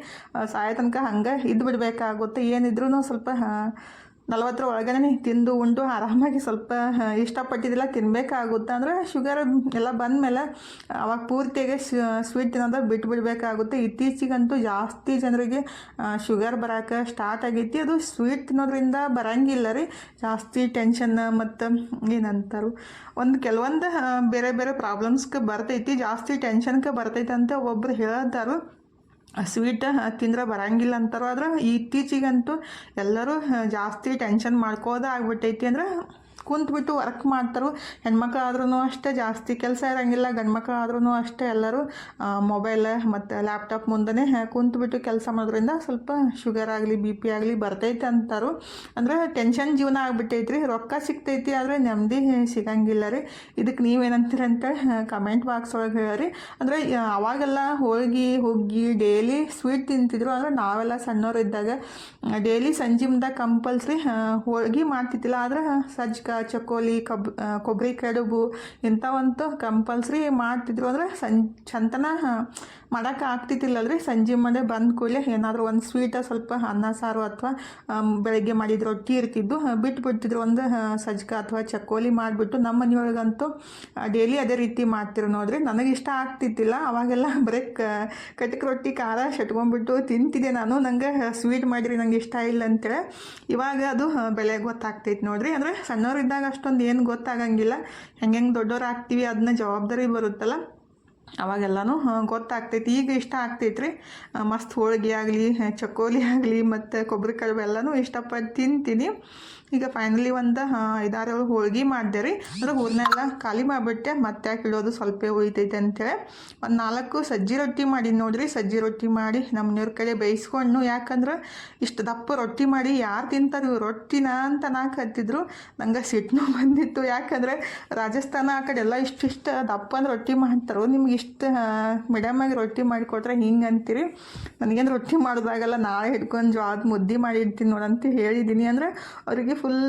ಸಾಯ ತನಕ ಹಂಗೆ ಇದ್ದು ಬಿಡಬೇಕಾಗುತ್ತೆ ಏನಿದ್ರೂ ಸ್ವಲ್ಪ ನಲವತ್ತರ ಒಳಗಡೆ ತಿಂದು ಉಂಡು, ಆರಾಮಾಗಿ ಸ್ವಲ್ಪ ಇಷ್ಟಪಟ್ಟಿದ್ದಿಲ್ಲ ತಿನ್ನಬೇಕಾಗುತ್ತೆ ಅಂದರೆ ಶುಗರ್ ಎಲ್ಲ ಬಂದಮೇಲೆ ಅವಾಗ ಪೂರ್ತಿಯಾಗಿ ಸ್ವೀಟ್ ತಿನ್ನೋದು ಬಿಟ್ಟು ಬಿಡಬೇಕಾಗುತ್ತೆ ಇತ್ತೀಚಿಗಂತೂ ಜಾಸ್ತಿ ಜನರಿಗೆ ಶುಗರ್ ಬರೋಕೆ ಸ್ಟಾರ್ಟ್ ಆಗೈತಿ. ಅದು ಸ್ವೀಟ್ ತಿನ್ನೋದ್ರಿಂದ ಬರಂಗಿಲ್ಲ ರೀ. ಜಾಸ್ತಿ ಟೆನ್ಷನ್ ಮತ್ತು ಏನಂತಾರು. ಒಂದು ಕೆಲವೊಂದು ಬೇರೆ ಬೇರೆ ಪ್ರಾಬ್ಲಮ್ಸ್ಗೆ ಬರ್ತೈತಿ. ಜಾಸ್ತಿ ಟೆನ್ಷನ್ಗೆ ಬರ್ತೈತೆ ಅಂತ ಒಬ್ಬರು ಹೇಳ್ತಾರು. ಸ್ವೀಟ್ ತಿಂದ್ರೆ ಬರಂಗಿಲ್ಲ ಅಂತಾರ ಆದ್ರೆ ಇತ್ತೀಚಿಗಂತೂ ಎಲ್ಲರೂ ಜಾಸ್ತಿ ಟೆನ್ಷನ್ ಮಾಡ್ಕೋದ ಆಗ್ಬಿಟ್ಟೈತಿ ಅಂದ್ರೆ ಕುಂತ್ಬಿಟ್ಟು ವರ್ಕ್ ಮಾಡ್ತಾರೋ. ಹೆಣ್ಮಕ್ಳು ಆದ್ರೂ ಅಷ್ಟೇ ಜಾಸ್ತಿ ಕೆಲಸ ಇರಂಗಿಲ್ಲ. ಗಂಡ್ಮಕ್ಳು ಆದ್ರೂ ಅಷ್ಟೇ ಎಲ್ಲರೂ ಮೊಬೈಲ್ ಮತ್ತು ಲ್ಯಾಪ್ಟಾಪ್ ಮುಂದೆ ಕುಂತ್ಬಿಟ್ಟು ಕೆಲಸ ಮಾಡೋದ್ರಿಂದ ಸ್ವಲ್ಪ ಶುಗರ್ ಆಗಲಿ ಬಿ ಪಿ ಆಗಲಿ ಬರ್ತೈತೆ ಅಂತಾರು. ಅಂದ್ರೆ ಟೆನ್ಷನ್ ಜೀವನ ಆಗ್ಬಿಟ್ಟೈತ್ರಿ. ರೊಕ್ಕ ಸಿಗ್ತೈತಿ ಆದರೆ ನೆಮ್ಮದಿ ಸಿಗಂಗಿಲ್ಲ ರೀ. ಇದಕ್ಕೆ ನೀವೇನಂತೀರ ಅಂತ ಕಮೆಂಟ್ ಬಾಕ್ಸ್ ಒಳಗೆ ಹೇಳ್ರಿ. ಅಂದರೆ ಅವಾಗೆಲ್ಲ ಹೋಳ್ಗೆ, ಹುಗ್ಗಿ ಡೈಲಿ ಸ್ವೀಟ್ ತಿಂತಿದ್ರು. ಅಂದರೆ ನಾವೆಲ್ಲ ಸಣ್ಣವ್ರು ಇದ್ದಾಗ ಡೈಲಿ ಸಂಜೆ ಮುಂದೆ ಕಂಪಲ್ಸ್ರಿ ಹೋಳ್ಗೆ ಮಾಡ್ತಿದ್ದಿಲ್ಲ. ಆದ್ರೆ ಸಜ್ಕ ಚಕೋಲಿ ಕಬ್ ಕೊಬ್ಬರಿ ಕಡುಬು ಇಂಥವಂತೂ ಕಂಪಲ್ಸರಿ ಮಾಡ್ತಿದ್ರು. ಅಂದರೆ ಸಂ ಚಂತನ ಮಾಡೋಕೆ ಆಗ್ತಿದ್ದಿಲ್ಲಲ್ರಿ ಸಂಜೆ ಮನೆ ಬಂದ ಕೂಡಲೇ ಏನಾದರೂ ಒಂದು ಸ್ವೀಟ ಸ್ವಲ್ಪ ಅನ್ನ, ಸಾರು ಅಥವಾ ಬೆಳಗ್ಗೆ ಮಾಡಿದ ರೊಟ್ಟಿ ಇರ್ತಿದ್ದು ಬಿಟ್ಬಿಡ್ತಿದ್ರು. ಒಂದು ಸಜ್ಕ ಅಥವಾ ಚಕ್ಕೋಲಿ ಮಾಡಿಬಿಟ್ಟು ನಮ್ಮ ಮನೆಯೊಳಗಂತೂ ಡೈಲಿ ಅದೇ ರೀತಿ ಮಾಡ್ತಿರು ನೋಡ್ರಿ. ನನಗೆ ಇಷ್ಟ ಆಗ್ತಿತ್ತಿಲ್ಲ ಅವಾಗೆಲ್ಲ ಬರೀ ಕಟಕ್ ರೊಟ್ಟಿ, ಖಾರ, ಶಟ್ಕೊಂಡ್ಬಿಟ್ಟು ತಿಂತಿದ್ದೆ ನಾನು. ನಂಗೆ ಸ್ವೀಟ್ ಮಾಡಿರಿ ನಂಗೆ ಇಷ್ಟ ಇಲ್ಲ ಅಂತೇಳಿ. ಇವಾಗ ಅದು ಬೆಲೆ ಗೊತ್ತಾಗ್ತೈತಿ ನೋಡ್ರಿ. ಅಂದರೆ ಸಣ್ಣವ್ರಿದ್ದಾಗ ಅಷ್ಟೊಂದು ಏನು ಗೊತ್ತಾಗಂಗಿಲ್ಲ. ಹೆಂಗೆ ದೊಡ್ಡವ್ರು ಆಗ್ತೀವಿ, ಅದನ್ನ ಜವಾಬ್ದಾರಿ ಬರುತ್ತಲ್ಲ. ಅವಾಗೆಲ್ಲನೂ ಗೊತ್ತಾಗ್ತೈತಿ. ಈಗ ಇಷ್ಟ ಆಗ್ತೈತ್ರಿ. ಮಸ್ತ್ ಹೋಳಿಗೆ ಆಗಲಿ ಚಕೋಲಿ ಆಗಲಿ, ಮತ್ತು ಕೊಬ್ಬರಿ ಕಡುಬು ಎಲ್ಲನೂ ಇಷ್ಟಪಟ್ಟು ತಿಂತೀನಿ. ಈಗ ಫೈನಲಿ ಒಂದು ಐದಾರು ಹೋಳಿಗೆ ಮಾಡಿದೆ ರೀ ಅಂದ್ರೆ ಹೂರನ್ನೆಲ್ಲ ಖಾಲಿ ಮಾಡಿಬಿಟ್ಟೆ. ಮತ್ತೆ ಯಾಕೆ ಇಡೋದು ಸ್ವಲ್ಪ ಉಳಿತೈತೆ ಅಂತೇಳಿ. ಒಂದು ನಾಲ್ಕು ಸಜ್ಜಿ ರೊಟ್ಟಿ ಮಾಡಿ ನೋಡಿರಿ. ಸಜ್ಜಿ ರೊಟ್ಟಿ ಮಾಡಿ ನಮ್ಮ ಮನೆಯವ್ರ ಕಡೆ ಬೇಯಿಸ್ಕೊಂಡು, ಯಾಕಂದ್ರೆ ಇಷ್ಟು ದಪ್ಪ ರೊಟ್ಟಿ ಮಾಡಿ ಯಾರು ತಿಂತಾರೆ ಇವು ರೊಟ್ಟಿನ ಅಂತ ನಾಲ್ಕು ಹತ್ತಿದ್ರು ನಂಗೆ ಸಿಟ್ಟನು ಬಂದಿತ್ತು. ಯಾಕಂದರೆ ರಾಜಸ್ಥಾನ ಆ ಕಡೆ ಎಲ್ಲ ಇಷ್ಟಿಷ್ಟು ದಪ್ಪ ಅಂದ್ರೆ ರೊಟ್ಟಿ ಮಾಡ್ತಾರೋ ನಿಮ್ಗೆ ಇಷ್ಟು ಮೀಡಿಯಮಾಗಿ ರೊಟ್ಟಿ ಮಾಡಿಕೊಟ್ರೆ ಹಿಂಗೆ ಅಂತೀರಿ? ನನಗೇನು ರೊಟ್ಟಿ ಮಾಡೋದಾಗಲ್ಲ, ನಾಳೆ ಹಿಡ್ಕೊಂಡು ಜ್ವಾದ ಮುದ್ದೆ ಮಾಡಿರ್ತೀನಿ ನೋಡಂತ ಹೇಳಿದ್ದೀನಿ ಅಂದರೆ ಅವರಿಗೆ ಫುಲ್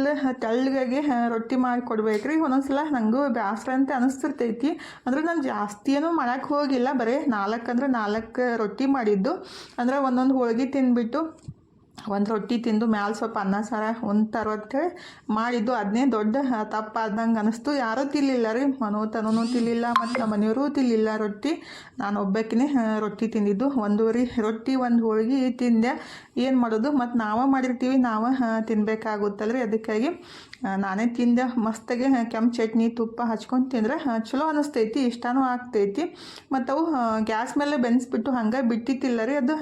ತೆಳ್ಳಗಾಗಿ ರೊಟ್ಟಿ ಮಾಡಿ ಕೊಡ್ಬೇಕ್ರಿ. ಒಂದೊಂದ್ಸಲ ನನಗೂ ಬೇಸರ ಅಂತ ಅನಿಸ್ತಿರ್ತೈತಿ. ಅಂದ್ರೆ ನಾನು ಜಾಸ್ತಿ ಏನೂ ಮಾಡಕ್ಕೆ ಹೋಗಿಲ್ಲ. ಬರೀ ನಾಲ್ಕು ಅಂದ್ರೆ ನಾಲ್ಕು ರೊಟ್ಟಿ ಮಾಡಿದ್ದು. ಅಂದರೆ ಒಂದೊಂದು ಹೋಳಿಗೆ ತಿಂದ್ಬಿಟ್ಟು ಒಂದು ರೊಟ್ಟಿ ತಿಂದು ಮ್ಯಾಲೆ ಸ್ವಲ್ಪ ಅನ್ನ, ಸಾರ ಉಣ್ತಾರೋ ಅಂತೇಳಿ ಮಾಡಿದ್ದು. ಅದನ್ನೇ ದೊಡ್ಡ ತಪ್ಪಾದಂಗೆ ಅನ್ನಿಸ್ತು ಯಾರೂ ತಿನ್ಲಿಲ್ಲ ರೀ. ಮನೋ ತನೂ ತಿನ್ಲಿಲ್ಲ, ಮತ್ತು ನಮ್ಮ ಮನೆಯವರು ತಿಲ್ಲಿಲ್ಲ ರೊಟ್ಟಿ. ನಾನು ಒಬ್ಬಾಕಿನೇ ರೊಟ್ಟಿ ತಿಂದಿದ್ದು. ಒಂದೂವರೆ ರೊಟ್ಟಿ, ಒಂದು ಹೋಳಿಗೆ ತಿಂದೆ. ಏನು ಮಾಡೋದು? ಮತ್ತು ನಾವೇ ಮಾಡಿರ್ತೀವಿ. ನಾವೇ ತಿನ್ಬೇಕಾಗುತ್ತಲ್ರಿ. ಅದಕ್ಕಾಗಿ ನಾನೇ ತಿಂದೆ, ಮಸ್ತಾಗೆ ಕೆಂಪು ಚಟ್ನಿ, ತುಪ್ಪ ಹಚ್ಕೊಂಡು ತಿಂದರೆ ಚಲೋ ಅನಿಸ್ತೈತಿ, ಇಷ್ಟನೂ ಆಗ್ತೈತಿ. ಮತ್ತು ಅವು ಗ್ಯಾಸ್ ಮೇಲೆ ಬೆನ್ಸ್ಬಿಟ್ಟು ಹಂಗೆ ಬಿಟ್ಟಿತ್ತಿಲ್ಲ ರೀ ಅದು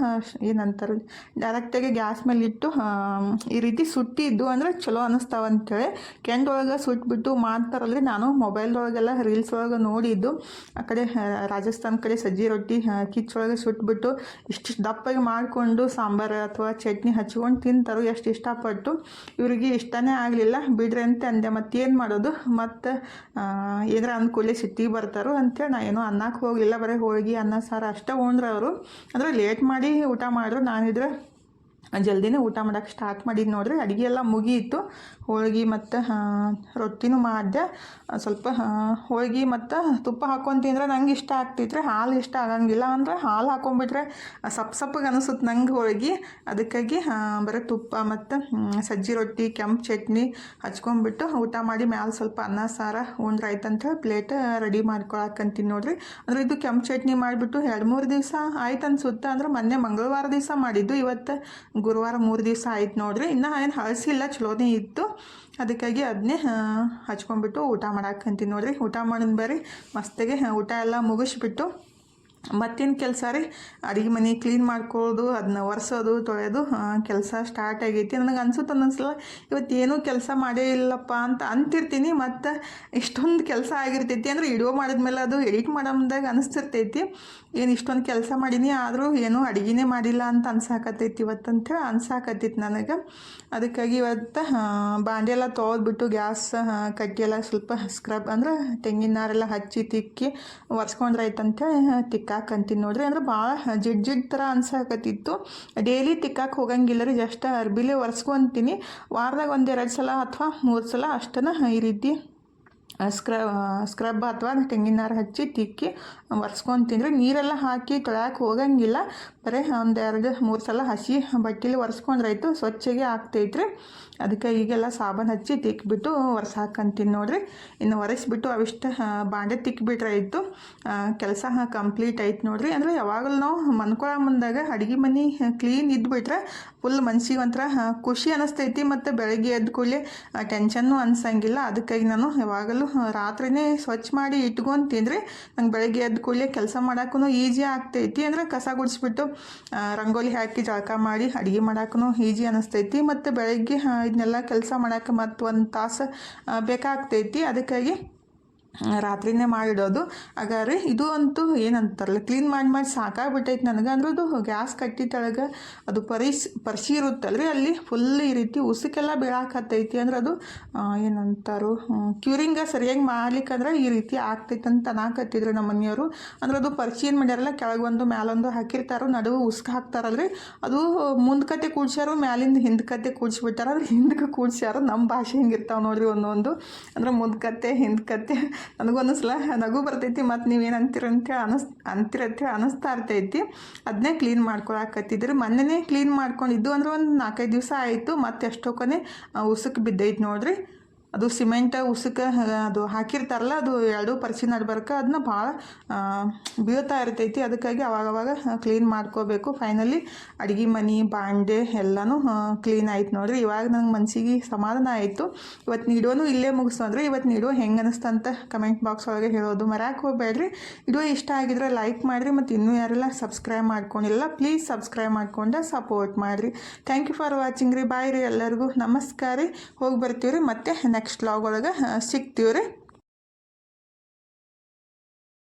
ಏನಂತಾರೆ ಡೈರೆಕ್ಟಾಗಿ ಗ್ಯಾಸ್ ಮೇಲೆ ಇಟ್ಟು ಈ ರೀತಿ ಸುಟ್ಟಿದ್ದು ಅಂದರೆ ಚಲೋ ಅನ್ನಿಸ್ತಾವ ಅಂತೇಳಿ. ಕೆಂಡೊಳಗೆ ಸುಟ್ಬಿಟ್ಟು ರೀ ನಾನು ಮೊಬೈಲ್ದೊಳಗೆಲ್ಲ ರೀಲ್ಸ್ ಒಳಗೆ ನೋಡಿದ್ದು. ಆ ಕಡೆ ರಾಜಸ್ಥಾನ ಕಡೆ ಸಜ್ಜಿ ರೊಟ್ಟಿ ಕಿಚ್ಚೊಳಗೆ ಸುಟ್ಬಿಟ್ಟು ಇಷ್ಟಿಷ್ಟು ದಪ್ಪಾಗಿ ಮಾಡಿಕೊಂಡು ಸಾಂಬಾರು ಅಥವಾ ಚಟ್ನಿ ಹಚ್ಕೊಂಡು ತಿಂತಾರೋ, ಎಷ್ಟು ಇಷ್ಟಪಟ್ಟು, ಇವರಿಗೆ ಇಷ್ಟನೇ ಆಗಲಿಲ್ಲ. ಬಿಡ್ರಿ ಅಂತ ಅಂದೆ. ಮತ್ತೇನು ಮಾಡೋದು? ಮತ್ತು ಏನಾರ ಅನುಕೂಲ ಸಿಟ್ಟಿಗೆ ಬರ್ತಾರೋ ಅಂತೇಳಿ ನಾ ಏನೋ ಅನ್ನಕ್ಕೆ ಹೋಗಲಿಲ್ಲ. ಬರೀ ಹೋಗಿ ಅನ್ನ, ಸಾರು ಅಷ್ಟೇ ಉಂಡ್ರೆ ಅವರು. ಅಂದರೆ ಲೇಟ್ ಮಾಡಿ ಊಟ ಮಾಡಿದ್ರು. ನಾನಿದ್ರೆ ಜಲ್ದಿನೇ ಊಟ ಮಾಡೋಕ್ಕೆ ಸ್ಟಾರ್ಟ್ ಮಾಡಿದ್ದು ನೋಡ್ರಿ. ಅಡುಗೆ ಎಲ್ಲ ಮುಗಿಯಿತು ಹೋಳ್ಗೆ ಮತ್ತು ರೊಟ್ಟಿನೂ ಮಾಡಿದೆ. ಸ್ವಲ್ಪ ಹೋಳ್ಗೆ ಮತ್ತು ತುಪ್ಪ ಹಾಕೊಂಡು ತಿಂದರೆ ನಂಗೆ ಇಷ್ಟ ಆಗ್ತಿದ್ರೆ ಹಾಲು ಇಷ್ಟ ಆಗಂಗಿಲ್ಲ ಅಂದ್ರೆ ಹಾಲು ಹಾಕೊಂಡ್ಬಿಟ್ರೆ ಸಪ್ ಸಪ್ಪಗೆ ಅನಿಸುತ್ತೆ ನಂಗೆ ಹೋಳ್ಗೆ. ಅದಕ್ಕಾಗಿ ಬರೀ ತುಪ್ಪ ಮತ್ತು ಸಜ್ಜಿ ರೊಟ್ಟಿ, ಕೆಂಪು ಚಟ್ನಿ ಹಚ್ಕೊಂಡ್ಬಿಟ್ಟು ಊಟ ಮಾಡಿ ಮ್ಯಾಲೆ ಸ್ವಲ್ಪ ಅನ್ನ, ಸಾರ, ಉಂಡ್ರೆ ಆಯ್ತಂತ ಪ್ಲೇಟ್ ರೆಡಿ ಮಾಡ್ಕೊಳಕ್ಕಂತೀನಿ ನೋಡ್ರಿ. ಅಂದ್ರೆ ಇದು ಕೆಂಪು ಚಟ್ನಿ ಮಾಡಿಬಿಟ್ಟು ಎರಡು ಮೂರು ದಿವಸ ಆಯ್ತು ಅನ್ಸುತ್ತೆ ಅಂದರೆ ಮೊನ್ನೆ ಮಂಗಳವಾರ ದಿವಸ ಮಾಡಿದ್ದು. ಇವತ್ತು ಗುರುವಾರ ಮೂರು ದಿವಸ ಆಯ್ತು ನೋಡ್ರಿ. ಇನ್ನು ಏನು ಹಳಸಿಲ್ಲ ಚಲೋನೇ ಇತ್ತು. ಅದಕ್ಕಾಗಿ ಅದನ್ನೇ ಹಚ್ಕೊಂಡ್ಬಿಟ್ಟು ಊಟ ಮಾಡಾಕಂತೀನಿ ನೋಡ್ರಿ. ಊಟ ಮಾಡಿದ ಬರ್ರಿ ಮಸ್ತಿಗೆ ಊಟ ಎಲ್ಲ ಮುಗಿಸ್ಬಿಟ್ಟು ಮತ್ತೇನು ಕೆಲಸ ರೀ? ಅಡುಗೆ ಮನೆ ಕ್ಲೀನ್ ಮಾಡ್ಕೊಳ್ಳೋದು ಅದನ್ನ ಒರೆಸೋದು, ತೊಳೆಯೋದು ಕೆಲಸ ಸ್ಟಾರ್ಟ್ ಆಗೈತಿ. ನನಗೆ ಅನಿಸುತ್ತೆ ಅನ್ನಿಸಲ್ಲ ಇವತ್ತು ಕೆಲಸ ಮಾಡೇ ಇಲ್ಲಪ್ಪ ಅಂತ ಅಂತಿರ್ತೀನಿ. ಮತ್ತು ಇಷ್ಟೊಂದು ಕೆಲಸ ಆಗಿರ್ತೈತಿ ಅಂದರೆ ವಿಡಿಯೋ ಮಾಡಿದ್ಮೇಲೆ ಅದು ಎಡಿಟ್ ಮಾಡೋದಾಗ ಅನಿಸ್ತಿರ್ತೈತಿ. ಏನು ಇಷ್ಟೊಂದು ಕೆಲಸ ಮಾಡೀನಿ, ಆದರೂ ಏನೂ ಅಡುಗೆನೇ ಮಾಡಿಲ್ಲ ಅಂತ ಅನ್ಸಾಕತ್ತೈತಿ ಇವತ್ತಂತೇಳಿ ಅನ್ಸಾಕತ್ತೈತಿ ನನಗೆ. ಅದಕ್ಕಾಗಿ ಇವತ್ತು ಬಾಂಡೆ ಎಲ್ಲ ತೊಳೆದ್ಬಿಟ್ಟು ಗ್ಯಾಸ್ ಕಟ್ಟಿ ಎಲ್ಲ ಸ್ವಲ್ಪ ಸ್ಕ್ರಬ್ ಅಂದ್ರೆ ತೆಂಗಿನ ನಾರೆಲ್ಲ ಹಚ್ಚಿ ತಿಕ್ಕಿ ಒರೆಸ್ಕೊಂಡ್ರೆ ಆಯ್ತಂತೇಳಿ ತಿಕ್ಕಾಕಂತೀನಿ ನೋಡ್ರಿ, ಅಂದ್ರೆ ಭಾಳ ಜಿಡ್ ಜಿಡ್ ಥರ ಅನ್ಸಾಕತ್ತಿತ್ತು. ಡೈಲಿ ತಿಕ್ಕಾಕ್ ಹೋಗಂಗಿಲ್ಲ ರೀ, ಜಸ್ಟ್ ಅರ್ಬಿಲೇ ಒರೆಸ್ಕೊತೀನಿ ವಾರದಾಗ ಒಂದೆರಡು ಸಲ ಅಥವಾ ಮೂರು ಸಲ ಅಷ್ಟನ್ನು ಈ ರೀತಿ ಸ್ಕ್ರಬ್ ಸ್ಕ್ರಬ್ ಅಥವಾ ತೆಂಗಿನಾರು ಹಚ್ಚಿ ತಿಕ್ಕಿ ಒರೆಸ್ಕೊತೀನಿ ನೀರೆಲ್ಲ ಹಾಕಿ ತೊಳ್ಯಾಕೆ ಹೋಗಂಗಿಲ್ಲ. ಬರೀ ಒಂದೆರಡು ಮೂರು ಸಲ ಹಸಿ ಬಟ್ಟೆಲಿ ಒರೆಸ್ಕೊಂಡ್ರಾಯ್ತು. ಸ್ವಚ್ಛಗೆ ಆಗ್ತೈತ್ರಿ. ಅದಕ್ಕೆ ಈಗೆಲ್ಲ ಸಾಬೂನು ಹಚ್ಚಿ ತಿಕ್ಬಿಟ್ಟು ಒರೆಸಾಕಂತೀನಿ ನೋಡ್ರಿ. ಇನ್ನು ಒರೆಸ್ಬಿಟ್ಟು ಅವಿಷ್ಟು ಬಾಂಡೆ ತಿಕ್ಬಿಟ್ರೆ ಆಯಿತು. ಕೆಲಸ ಕಂಪ್ಲೀಟ್ ಆಯ್ತು ನೋಡ್ರಿ. ಅಂದರೆ ಯಾವಾಗಲೂ ನಾವು ಮನ್ಕೊಳ ಮುಂದಾಗ ಅಡುಗೆ ಮನೆ ಕ್ಲೀನ್ ಇದ್ಬಿಟ್ರೆ ಫುಲ್ ಮನ್ಸಿಗೆ ಒಂಥರ ಖುಷಿ ಅನ್ನಿಸ್ತೈತಿ ಮತ್ತು ಬೆಳಗ್ಗೆ ಎದ್ದ ಕೂಡಲೇ ಟೆನ್ಷನ್ನು ಅನ್ಸಂಗಿಲ್ಲ. ಅದಕ್ಕಾಗಿ ನಾನು ಯಾವಾಗಲೂ ರಾತ್ರಿನೇ ಸ್ವಚ್ಛ ಮಾಡಿ ಇಟ್ಕೊಂಡು ತಿಂದರೆ ನಂಗೆ ಬೆಳಗ್ಗೆ ಎದ್ದ ಕೂಡಲೇ ಕೆಲಸ ಮಾಡೋಕ್ಕೂ ಈಜಿ ಆಗ್ತೈತಿ. ಅಂದರೆ ಕಸ ಗುಡಿಸ್ಬಿಟ್ಟು ರಂಗೋಲಿ ಹಾಕಿ ಜಳಕ ಮಾಡಿ ಅಡುಗೆ ಮಾಡೋಕ್ಕೂ ಈಜಿ ಅನ್ನಿಸ್ತೈತಿ ಮತ್ತು ಬೆಳಗ್ಗೆ ಇದನ್ನೆಲ್ಲ ಕೆಲಸ ಮಾಡೋಕೆ ಮತ್ತು ಒಂದು ತಾಸು ಬೇಕಾಗ್ತೈತಿ. ಅದಕ್ಕಾಗಿ ರಾತ್ರಿನೇ ಮಾಡಿಡೋದು. ಹಾಗಾದ್ರೆ ಇದು ಅಂತೂ ಏನಂತಾರಲ್ಲ ಕ್ಲೀನ್ ಮಾಡಿ ಮಾಡಿ ಸಾಕಾಗ್ಬಿಟ್ಟೈತೆ ನನಗೆ. ಅಂದ್ರೆ ಅದು ಗ್ಯಾಸ್ ಕಟ್ಟಿ ತೆಳಗೆ ಅದು ಪರಿಸ್ ಪರಿಸಿ ಇರುತ್ತಲ್ರಿ, ಅಲ್ಲಿ ಫುಲ್ ಈ ರೀತಿ ಉಸುಕೆಲ್ಲ ಬೀಳಾಕತ್ತೈತಿ. ಅಂದ್ರೆ ಅದು ಏನಂತಾರು ಕ್ಯೂರಿಂಗ ಸರಿಯಾಗಿ ಮಾಡ್ಲಿಕ್ಕಂದ್ರೆ ಈ ರೀತಿ ಆಗ್ತೈತೆ ಅಂತ ಅನ್ನಾಕತ್ತಿದ್ರು ನಮ್ಮ ಮನೆಯವರು. ಅಂದ್ರೆ ಅದು ಪರ್ಸಿ ಏನು ಮಾಡ್ಯಾರಲ್ಲ ಕೆಳಗೊಂದು ಮ್ಯಾಲೊಂದು ಹಾಕಿರ್ತಾರೋ, ನಡುವೆ ಉಸ್ಕ ಹಾಕ್ತಾರಲ್ರಿ. ಅದು ಮುಂದ್ಕತೆ ಕೂಡ್ಸ್ಯಾರು, ಮ್ಯಾಲಿಂದ ಹಿಂದ್ಕತೆ ಕೂಡ್ಸ್ಬಿಟ್ಟಾರ, ಅಂದ್ರೆ ಹಿಂದಕ್ಕೆ ಕೂಡ್ಸ್ಯಾರು ನಮ್ಮ ಭಾಷೆ ಹಿಂಗಿರ್ತಾವೆ ನೋಡ್ರಿ ಒಂದೊಂದು. ಅಂದ್ರೆ ಮುಂದ್ಕತೆ ಹಿಂದ್ಕತೆ ನನಗೊಂದು ಸಲ ನಗು ಬರ್ತೈತಿ ಮತ್ತು ನೀವೇನು ಅಂತೀರ ಅಂತೇಳಿ ಅನಿಸ್, ಅಂತೀರ ಅನಿಸ್ತಾ ಇರ್ತೈತಿ. ಅದನ್ನೇ ಕ್ಲೀನ್ ಮಾಡ್ಕೊಳಕತ್ತಿದ್ರು. ಮೊನ್ನೆನೇ ಕ್ಲೀನ್ ಮಾಡ್ಕೊಂಡಿದ್ದು ಅಂದ್ರೆ ಒಂದು ನಾಲ್ಕೈದು ದಿವಸ ಆಯಿತು. ಮತ್ತೆ ಎಷ್ಟೊಕ್ಕನೆ ಉಸುಕ್ ಬಿದ್ದೈತೆ ನೋಡ್ರಿ. ಅದು ಸಿಮೆಂಟ್, ಉಸುಕ, ಅದು ಹಾಕಿರ್ತಾರಲ್ಲ, ಅದು ಎರಡು ಪರಿಸಿ ನಡ್ಬರ್ಕ ಅದನ್ನ ಭಾಳ ಬೀಳ್ತಾ ಇರ್ತೈತಿ. ಅದಕ್ಕಾಗಿ ಅವಾಗವಾಗ ಕ್ಲೀನ್ ಮಾಡ್ಕೋಬೇಕು. ಫೈನಲಿ ಅಡುಗೆ ಮನೆ, ಬಾಂಡೆ ಎಲ್ಲನೂ ಕ್ಲೀನ್ ಆಯ್ತು ನೋಡ್ರಿ. ಇವಾಗ ನಂಗೆ ಮನಸ್ಸಿಗೆ ಸಮಾಧಾನ ಆಯಿತು. ಇವತ್ತು ನೀಡೋನು ಇಲ್ಲೇ ಮುಗಿಸೋದ್ರೆ ಇವತ್ತು ನೀಡೋ ಹೆಂಗೆ ಅನಿಸ್ತಂತ ಕಮೆಂಟ್ ಬಾಕ್ಸ್ ಒಳಗೆ ಹೇಳೋದು ಮರ್ಯಾಕೆ ಹೋಗ್ಬೇಡ್ರಿ. ವಿಡಿಯೋ ಇಷ್ಟ ಆಗಿದ್ರೆ ಲೈಕ್ ಮಾಡಿರಿ ಮತ್ತು ಇನ್ನೂ ಯಾರೆಲ್ಲ ಸಬ್ಸ್ಕ್ರೈಬ್ ಮಾಡ್ಕೊಂಡಿಲ್ಲ ಪ್ಲೀಸ್ ಸಬ್ಸ್ಕ್ರೈಬ್ ಮಾಡ್ಕೊಂಡು ಸಪೋರ್ಟ್ ಮಾಡಿರಿ. ಥ್ಯಾಂಕ್ ಯು ಫಾರ್ ವಾಚಿಂಗ್ ರೀ. ಬಾಯ್ ರೀ ಎಲ್ಲರಿಗೂ. ನಮಸ್ಕಾರ ರೀ. ಹೋಗಿ ಬರ್ತೀವಿ ರೀ ಮತ್ತೆ ನೆಕ್ಸ್ಟ್ ಲಾಗ್ ಒಳಗೆ ಸಿಗ್ತೀವಿ ರೀ.